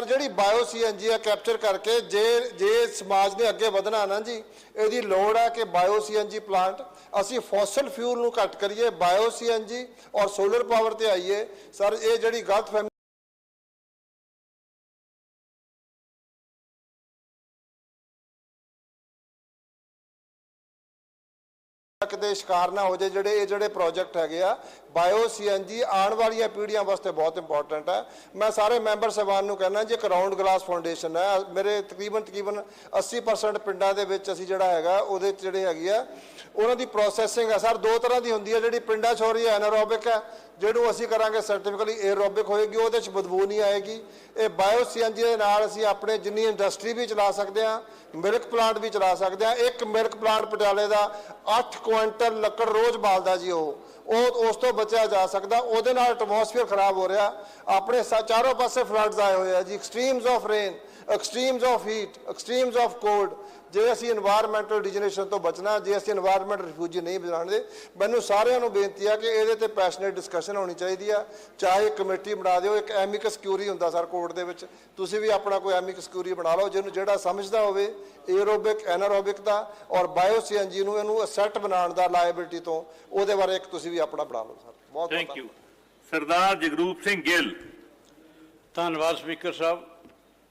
Sir ਜਿਹੜੀ bio CNG ਆ capture ਕਰਕੇ ਜੇ ਜੇ ਸਮਾਜ ਨੇ ਅੱਗੇ ਵਧਣਾ ਨਾ ਜੀ, ਇਹਦੀ ਲੋੜ ਆ ਕਿ ਬਾਇਓ ਸੀਐਨਜੀ ਪਲਾਂਟ ਅਸੀਂ ਫੋਸਲ ਫਿਊਲ ਨੂੰ ਘੱਟ ਕਰੀਏ, ਬਾਇਓ ਸੀਐਨਜੀ ਔਰ ਸੋਲਰ ਪਾਵਰ ਤੇ ਆਈਏ। ਸਰ, ਇਹ ਜਿਹੜੀ ਗਲਤ ਕਿਤੇ ਸ਼ਿਕਾਰ ਨਾ ਹੋ ਜਾਏ, ਜਿਹੜੇ ਇਹ ਜਿਹੜੇ ਪ੍ਰੋਜੈਕਟ ਹੈਗੇ ਆ ਬਾਇਓ ਸੀਐਨਜੀ ਆਉਣ ਵਾਲੀਆਂ ਪੀੜ੍ਹੀਆਂ ਵਾਸਤੇ ਬਹੁਤ ਇੰਪੋਰਟੈਂਟ ਹੈ। ਮੈਂ ਸਾਰੇ ਮੈਂਬਰ ਸਾਹਿਬਾਨ ਨੂੰ ਕਹਿਣਾ ਜੇ, ਇੱਕ ਰਾਉਂਡ ਗਲਾਸ ਫਾਊਂਡੇਸ਼ਨ ਹੈ। ਮੇਰੇ ਤਕਰੀਬਨ ਤਕਰੀਬਨ 80% ਪਿੰਡਾਂ ਦੇ ਵਿੱਚ ਅਸੀਂ ਜਿਹੜਾ ਹੈਗਾ, ਉਹਦੇ 'ਚ ਜਿਹੜੇ ਹੈਗੀ ਆ, ਉਹਨਾਂ ਦੀ ਪ੍ਰੋਸੈਸਿੰਗ ਹੈ। ਸਰ, ਦੋ ਤਰ੍ਹਾਂ ਦੀ ਹੁੰਦੀ ਹੈ। ਜਿਹੜੀ ਪਿੰਡਾਂ 'ਚ ਹੋ ਰਹੀ ਹੈ ਐਨਾਰੋਬਿਕ ਹੈ। ਜਿਹਨੂੰ ਅਸੀਂ ਕਰਾਂਗੇ ਸਰਟੀਫਿਕਲੀ 에ਅਰੋਬਿਕ ਹੋਏਗੀ, ਉਹਦੇ 'ਚ ਬਦਬੂ ਨਹੀਂ ਆਏਗੀ। ਇਹ ਬਾਇਓ ਸੀਐਨਜੀ ਦੇ ਨਾਲ ਅਸੀਂ ਆਪਣੇ ਜਿੰਨੀ ਇੰਡਸਟਰੀ ਵੀ ਚਲਾ ਸਕਦੇ ਹਾਂ ਮਿਲਕ ਪਲਾਂਟ ਵੀ ਚਲਾ ਸਕਦੇ ਹਾਂ। ਇੱਕ ਮਿਲਕ ਪਲਾਂਟ ਪਟਿਆਲੇ ਦਾ 8 ਕੁਇੰਟਲ ਲੱਕੜ ਰੋਜ਼ ਬਾਲਦਾ ਜੀ ਉਹ। ਉਹ, ਉਸ ਤੋਂ ਬਚਿਆ ਜਾ ਸਕਦਾ। ਉਹਦੇ ਨਾਲ ਐਟਮੋਸਫੇਅਰ ਖਰਾਬ ਹੋ ਰਿਹਾ। ਆਪਣੇ ਸਾ- ਚਾਰੋਂ ਪਾਸੇ ਫਲੱਡਸ ਆਏ ਹੋਏ ਆ ਜੀ। Extremes of rain extremes of heat extremes of cold ਜੇ ਅਸੀਂ এনवायरमेंटਲ ਡਿਜਨੇਸ਼ਨ ਤੋਂ ਬਚਣਾ ਜੇ ਅਸੀਂ এনवायरमेंट ਰਿਫਿਊਜੀ ਨਹੀਂ ਬਣਾਉਣੇ ਮੈਨੂੰ ਸਾਰਿਆਂ ਨੂੰ ਬੇਨਤੀ ਆ ਕਿ ਇਹਦੇ ਤੇ ਪੈਸ਼ਨੇਟ ਡਿਸਕਸ਼ਨ ਹੋਣੀ ਚਾਹੀਦੀ ਆ। ਚਾਹੇ ਕਮੇਟੀ ਬਣਾ ਦਿਓ ਇੱਕ ਐਮਿਕ ਕਿਊਰੀ ਹੁੰਦਾ ਸਰ ਕੋਰਟ ਦੇ ਵਿੱਚ ਤੁਸੀਂ ਵੀ ਆਪਣਾ ਕੋਈ ਐਮਿਕ ਕਿਊਰੀ ਬਣਾ ਲਓ ਜਿਹਨੂੰ ਜਿਹੜਾ ਸਮਝਦਾ ਹੋਵੇ ਏਅਰੋਬਿਕ ਐਨਰੋਬਿਕ ਦਾ ਔਰ ਬਾਇਓ ਸੀਐਨਜੀ ਨੂੰ ਇਹਨੂੰ ਅਸੈਟ ਬਣਾਉਣ ਦਾ ਲਾਇਬਿਲਟੀ ਤੋਂ ਉਹਦੇ ਬਾਰੇ ਇੱਕ ਤੁਸੀਂ ਵੀ ਆਪਣਾ ਬਣਾ ਲਓ ਸਰ। ਬਹੁਤ ਥੈਂਕ ਯੂ ਸਰਦਾਰ ਜਗਰੂਪ ਸਿੰਘ ਗਿੱਲ। ਧੰਨਵਾਦ ਸਪੀਕਰ ਸਾਹਿਬ।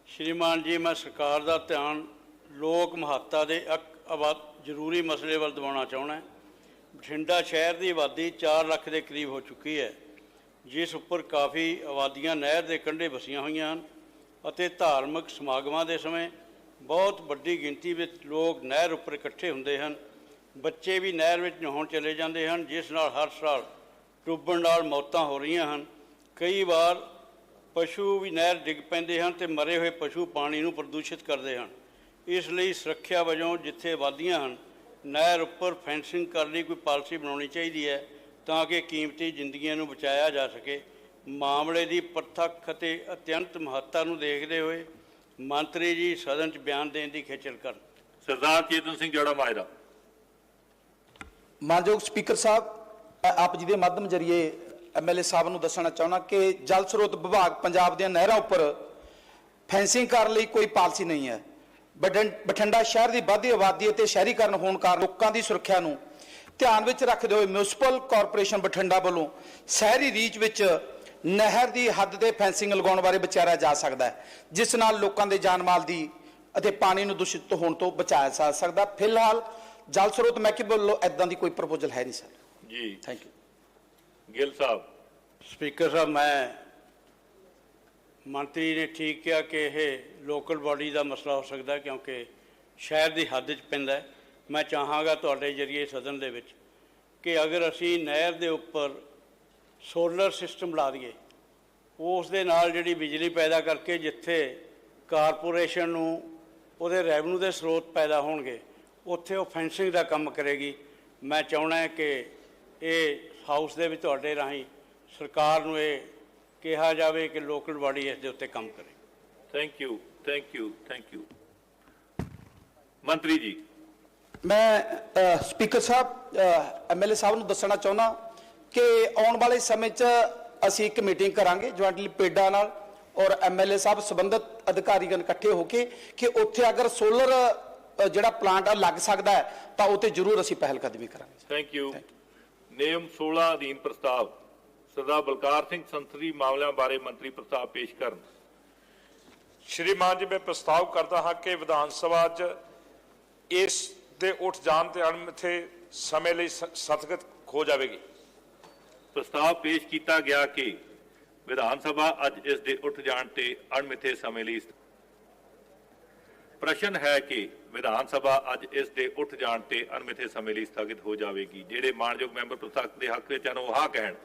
ਸ਼੍ਰੀਮਾਨ ਜੀ ਮੈਂ ਸਰਕਾਰ ਦਾ ਧਿਆਨ ਲੋਕ ਮਹੱਤਤਾ ਦੇ ਇੱਕ ਆਬਾਦ ਜ਼ਰੂਰੀ ਮਸਲੇ ਵੱਲ ਦਿਵਾਉਣਾ ਚਾਹੁੰਦਾ ਬਠਿੰਡਾ ਸ਼ਹਿਰ ਦੀ ਆਬਾਦੀ 4 ਲੱਖ ਦੇ ਕਰੀਬ ਹੋ ਚੁੱਕੀ ਹੈ, ਜਿਸ ਉੱਪਰ ਕਾਫੀ ਆਬਾਦੀਆਂ ਨਹਿਰ ਦੇ ਕੰਢੇ ਵਸੀਆਂ ਹੋਈਆਂ ਹਨ ਅਤੇ ਧਾਰਮਿਕ ਸਮਾਗਮਾਂ ਦੇ ਸਮੇਂ ਬਹੁਤ ਵੱਡੀ ਗਿਣਤੀ ਵਿੱਚ ਲੋਕ ਨਹਿਰ ਉੱਪਰ ਇਕੱਠੇ ਹੁੰਦੇ ਹਨ। ਬੱਚੇ ਵੀ ਨਹਿਰ ਵਿੱਚ ਨਹਾਉਣ ਚਲੇ ਜਾਂਦੇ ਹਨ, ਜਿਸ ਨਾਲ ਹਰ ਸਾਲ ਡੁੱਬਣ ਨਾਲ ਮੌਤਾਂ ਹੋ ਰਹੀਆਂ ਹਨ। ਕਈ ਵਾਰ ਪਸ਼ੂ ਵੀ ਨਹਿਰ ਡਿੱਗ ਪੈਂਦੇ ਹਨ ਤੇ ਮਰੇ ਹੋਏ ਪਸ਼ੂ ਪਾਣੀ ਨੂੰ ਪ੍ਰਦੂਸ਼ਿਤ ਕਰਦੇ ਹਨ। ਇਸ ਲਈ ਸੁਰੱਖਿਆ ਵਜੋਂ ਜਿੱਥੇ ਵਾਦੀਆਂ ਹਨ ਨਹਿਰ ਉੱਪਰ ਫੈਂਸਿੰਗ ਕਰਨ ਲਈ ਕੋਈ ਪਾਲਿਸੀ ਬਣਾਉਣੀ ਚਾਹੀਦੀ ਹੈ ਤਾਂ ਕਿ ਕੀਮਤੀ ਜ਼ਿੰਦਗੀਆਂ ਨੂੰ ਬਚਾਇਆ ਜਾ ਸਕੇ। ਮਾਮਲੇ ਦੀ ਪ੍ਰਤੱਖ ਅਤੇ ਅਤਿਅੰਤ ਮਹੱਤਤਾ ਨੂੰ ਦੇਖਦੇ ਹੋਏ ਮੰਤਰੀ ਜੀ ਸਦਨ 'ਚ ਬਿਆਨ ਦੇਣ ਦੀ ਖੇਚਲ ਕਰਨ। ਸਰਦਾਰ ਚੇਤਨ ਸਿੰਘ ਜੜਾ ਮਾਜਰਾ ਮਾਨਯੋਗ ਸਪੀਕਰ ਸਾਹਿਬ ਆਪ ਜੀ ਦੇ ਮਾਧਿਅਮ ਜਰੀਏ ਐਮਐਲਏ ਸਾਹਿਬ ਨੂੰ ਦੱਸਣਾ ਚਾਹੁੰਦਾ ਕਿ ਜਲ ਸਰੋਤ ਵਿਭਾਗ ਪੰਜਾਬ ਦੀਆਂ ਨਹਿਰਾਂ ਉੱਪਰ ਫੈਂਸਿੰਗ ਕਰਨ ਲਈ ਕੋਈ ਪਾਲਿਸੀ ਨਹੀਂ ਹੈ। ਬਠਿੰਡਾ ਸ਼ਹਿਰ ਦੀ ਵੱਧਦੀ ਆਬਾਦੀ ਅਤੇ ਸ਼ਹਿਰੀਕਰਨ ਹੋਣ ਕਾਰਨ ਲੋਕਾਂ ਦੀ ਸੁਰੱਖਿਆ ਨੂੰ ਧਿਆਨ ਵਿੱਚ ਰੱਖਦੇ ਹੋਏ ਮਿਊਨਿਸਪਲ ਕਾਰਪੋਰੇਸ਼ਨ ਬਠਿੰਡਾ ਵੱਲੋਂ ਸ਼ਹਿਰੀ ਰੀਚ ਵਿੱਚ ਨਹਿਰ ਦੀ ਹੱਦ ਤੇ ਫੈਂਸਿੰਗ ਲਗਾਉਣ ਬਾਰੇ ਵਿਚਾਰਿਆ ਜਾ ਸਕਦਾ ਹੈ ਜਿਸ ਨਾਲ ਲੋਕਾਂ ਦੇ ਜਾਨ ਮਾਲ ਦੀ ਅਤੇ ਪਾਣੀ ਨੂੰ ਦੂਸ਼ਿਤ ਹੋਣ ਤੋਂ ਬਚਾਇਆ ਜਾ ਸਕਦਾ ਫਿਲਹਾਲ ਜਲ ਸਰੋਤ ਮਹਿਕਮੇ ਵੱਲੋਂ ਐਦਾਂ ਦੀ ਕੋਈ ਪ੍ਰਪੋਜ਼ਲ ਹੈ ਨਹੀਂ ਸਰ। ਜੀ। Thank you Gill Sahib. Speaker Sahib ਮੈਂ ਮੰਤਰੀ ਨੇ ਠੀਕ ਕਿਹਾ ਕਿ ਇਹ ਲੋਕਲ ਬਾਡੀ ਦਾ ਮਸਲਾ ਹੋ ਸਕਦਾ ਕਿਉਂਕਿ ਸ਼ਹਿਰ ਦੀ ਹੱਦ 'ਚ ਪੈਂਦਾ ਮੈਂ ਚਾਹਾਂਗਾ ਤੁਹਾਡੇ ਜਰੀਏ ਸਦਨ ਦੇ ਵਿੱਚ ਕਿ ਅਗਰ ਅਸੀਂ ਨਹਿਰ ਦੇ ਉੱਪਰ ਸੋਲਰ ਸਿਸਟਮ ਲਾ ਦਈਏ, ਉਸ ਦੇ ਨਾਲ ਜਿਹੜੀ ਬਿਜਲੀ ਪੈਦਾ ਕਰਕੇ ਜਿੱਥੇ ਕਾਰਪੋਰੇਸ਼ਨ ਨੂੰ, ਉਹਦੇ ਰੈਵਨਿਊ ਦੇ ਸਰੋਤ ਪੈਦਾ ਹੋਣਗੇ, ਉੱਥੇ ਉਹ ਫੈਂਸਿੰਗ ਦਾ ਕੰਮ ਕਰੇਗੀ। ਮੈਂ ਚਾਹਣਾ ਕਿ ਇਹ ਹਾਊਸ ਦੇ ਵਿੱਚ ਤੁਹਾਡੇ ਰਾਹੀਂ ਸਰਕਾਰ ਨੂੰ ਇਹ ਕਿਹਾ ਜਾਵੇ ਕਿ ਲੋਕਲ ਬਾਡੀ ਇਸ ਦੇ ਉੱਤੇ ਕੰਮ ਕਰੇ। Thank you thank you thank you ਮੰਤਰੀ ਜੀ। ਮੈਂ ਸਪੀਕਰ ਸਾਹਿਬ ਐਮਐਲਏ ਸਾਹਿਬ ਨੂੰ ਦੱਸਣਾ ਚਾਹੁੰਦਾ ਕਿ ਆਉਣ ਵਾਲੇ ਸਮੇਂ 'ਚ ਅਸੀਂ ਇੱਕ ਮੀਟਿੰਗ ਕਰਾਂਗੇ ਜੁਆਇੰਟਲੀ ਪੇਡਾ ਨਾਲ ਔਰ ਐਮਐਲਏ ਸਾਹਿਬ ਸੰਬੰਧਿਤ ਅਧਿਕਾਰੀਗਣ ਇਕੱਠੇ ਹੋ ਕੇ ਕਿ ਉੱਥੇ ਅਗਰ ਸੋਲਰ ਜਿਹੜਾ ਪਲਾਂਟ ਆ ਲੱਗ ਸਕਦਾ ਹੈ ਤਾਂ ਉੱਤੇ ਜ਼ਰੂਰ ਅਸੀਂ ਪਹਿਲ ਕਦਮੀ ਕਰਾਂਗੇ ਥੈਂਕ ਯੂ ਨਿਯਮ 16 ਅਧੀਨ ਪ੍ਰਸਤਾਵ। ਸਰਦਾਰ ਬਲਕਾਰ ਸਿੰਘ ਸੰਸਦੀ ਮਾਮਲਿਆਂ ਬਾਰੇ ਮੰਤਰੀ ਪ੍ਰਸਤਾਵ ਪੇਸ਼ ਕਰਨ। ਸ਼੍ਰੀਮਾਨ ਜੀ ਮੈਂ ਪ੍ਰਸਤਾਵ ਕਰਦਾ ਹਾਂ ਕਿ ਵਿਧਾਨ ਸਭਾ 'ਚ ਇਸ ਦੇ ਉੱਠ ਜਾਣ ਤੇ ਅਣਮਿੱਥੇ ਸਮੇਂ ਲਈ ਸ- ਸਥਗਿਤ ਹੋ ਜਾਵੇਗੀ। ਪ੍ਰਸਤਾਵ ਪੇਸ਼ ਕੀਤਾ ਗਿਆ ਕਿ ਵਿਧਾਨ ਸਭਾ ਅੱਜ ਇਸ ਦੇ ਉੱਠ ਜਾਣ ਤੇ ਅਣਮਿੱਥੇ ਸਮੇਂ ਲਈ ਪ੍ਰਸ਼ਨ ਹੈ ਕਿ ਵਿਧਾਨ ਸਭਾ ਅੱਜ ਇਸ ਦੇ ਉੱਠ ਜਾਣ ਤੇ ਅਣਮਿੱਥੇ ਸਮੇਂ ਲਈ ਸਥਗਿਤ ਹੋ ਜਾਵੇਗੀ। ਜਿਹੜੇ ਮਾਨਯੋਗ ਮੈਂਬਰ ਪ੍ਰਸਤਾਵ ਦੇ ਹੱਕ ਵਿੱਚ ਹਨ ਉਹ ਹਾਂ ਕਹਿਣ।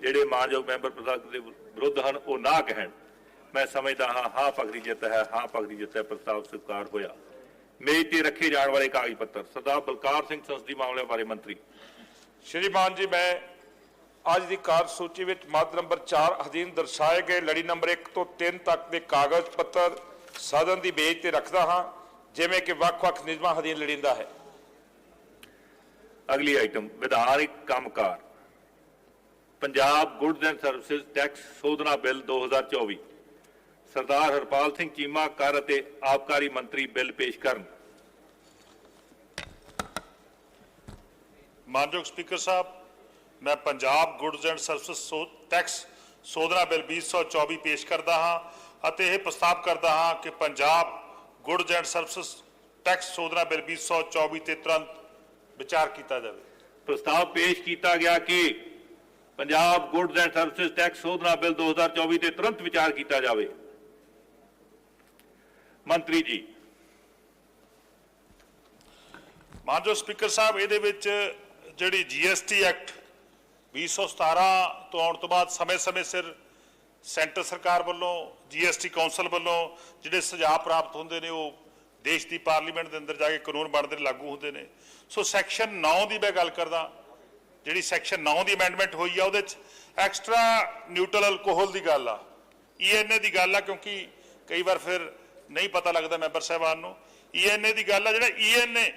ਜਿਹੜੇ ਮਾਨਯੋਗ ਮੈਂਬਰ ਪ੍ਰਸਤਾਵ ਦੇ ਵਿਰੁੱਧ ਹਨ ਉਹ ਨਾ ਕਹਿਣ। ਮੈਂ ਸਮਝਦਾ ਹਾਂ ਹਾਂ ਪਗੜੀ ਜਿੱਤ ਹੈ ਹਾਂ ਪਗੜੀ ਜਿੱਤ ਹੈ ਪ੍ਰਸਤਾਵ ਸਵੀਕਾਰ ਹੋਇਆ। ਮੇਜ਼ ਤੇ ਰੱਖੇ ਜਾਣ ਵਾਲੇ ਕਾਗਜ਼ ਪੱਤਰ। ਸਰਦਾਰ ਬਲਕਾਰ ਸਿੰਘ ਸੰਸਦੀ ਮਾਮਲਿਆਂ ਬਾਰੇ ਮੰਤਰੀ। ਸ਼੍ਰੀਮਾਨ ਜੀ ਮੈਂ ਅੱਜ ਦੀ ਕਾਰਜਸੂਚੀ ਵਿੱਚ ਮੱਦ ਨੰਬਰ 4 ਅਧੀਨ ਦਰਸਾਏ ਗਏ ਲੜੀ ਨੰਬਰ 1 ਤੋਂ 3 ਤੱਕ ਦੇ ਕਾਗਜ਼ ਪੱਤਰ ਸਦਨ ਦੀ ਮੇਜ਼ ਤੇ ਰੱਖਦਾ ਹਾਂ ਜਿਵੇਂ ਕਿ ਵੱਖ-ਵੱਖ ਨਿਯਮਾਂ ਅਧੀਨ ਲੜੀਂਦਾ ਹੈ। ਅਗਲੀ ਆਈਟਮ ਵਿਧਾਨਿਕ ਕੰਮਕਾਰ। Punjab goods and services tax ਸੋਧਨਾ bill 2024 Sardar Harpal Singh Cheema ਕਰ ਅਤੇ ਆਬਕਾਰੀ ਮੰਤਰੀ ਬਿੱਲ ਪੇਸ਼ ਕਰਨ। ਮਾਨਯੋਗ ਸਪੀਕਰ ਸਾਹਿਬ ਮੈਂ Punjab goods and service tax ਸੋਧਨਾ bill 2024 ਪੇਸ਼ ਕਰਦਾ ਹਾਂ ਅਤੇ ਇਹ ਪ੍ਰਸਤਾਵ ਕਰਦਾ ਹਾਂ ਕਿ Punjab goods and service tax ਸੋਧਨਾ bill 2024 ਤੇ ਤੁਰੰਤ ਵਿਚਾਰ ਕੀਤਾ ਜਾਵੇ। ਪ੍ਰਸਤਾਵ ਪੇਸ਼ ਕੀਤਾ ਗਿਆ ਕਿ Punjab goods and services tax ਸੋਧਨਾ bill 2024 ਤੇ ਤੁਰੰਤ ਵਿਚਾਰ ਕੀਤਾ ਜਾਵੇ। ਮੰਤਰੀ ਜੀ। ਮਾਨਯੋਗ ਸਪੀਕਰ ਸਾਹਿਬ ਇਹਦੇ ਵਿੱਚ ਜਿਹੜੀ ਜੀਐਸਟੀ ਐਕਟ 2017 ਤੋਂ ਆਉਣ ਤੋਂ ਬਾਅਦ ਸਮੇਂ-ਸਮੇਂ ਸਿਰ ਸੈਂਟਰ ਸਰਕਾਰ ਵੱਲੋਂ ਜੀਐਸਟੀ ਕੌਂਸਲ ਵੱਲੋਂ ਜਿਹੜੇ ਸੁਝਾਅ ਪ੍ਰਾਪਤ ਹੁੰਦੇ ਨੇ ਉਹ ਦੇਸ਼ ਦੀ ਪਾਰਲੀਮੈਂਟ ਦੇ ਅੰਦਰ ਜਾ ਕੇ ਕਾਨੂੰਨ ਬਣਦੇ ਨੇ, ਲਾਗੂ ਹੁੰਦੇ ਨੇ। ਸੋ ਸੈਕਸ਼ਨ 9 ਦੀ ਮੈਂ ਗੱਲ ਕਰਦਾ। ਜਿਹੜੀ ਸੈਕਸ਼ਨ 9 ਦੀ ਅਮੈਂਡਮੈਂਟ ਹੋਈ ਆ, ਉਹਦੇ ਚ ਐਕਸਟਰਾ ਨਿਊਟਰਲ ਅਲਕੋਹਲ ਦੀ ਗੱਲ ਆ। ਈਐਨਏ ਦੀ ਗੱਲ ਆ, ਕਿਉਂਕਿ ਕਈ ਵਾਰ ਫਿਰ ਨਹੀਂ ਪਤਾ ਲੱਗਦਾ ਮੈਂਬਰ ਸਾਹਿਬਾਨ ਨੂੰ। ਈਐਨਏ ਦੀ ਗੱਲ ਆ, ਜਿਹੜਾ ਈਐਨਏ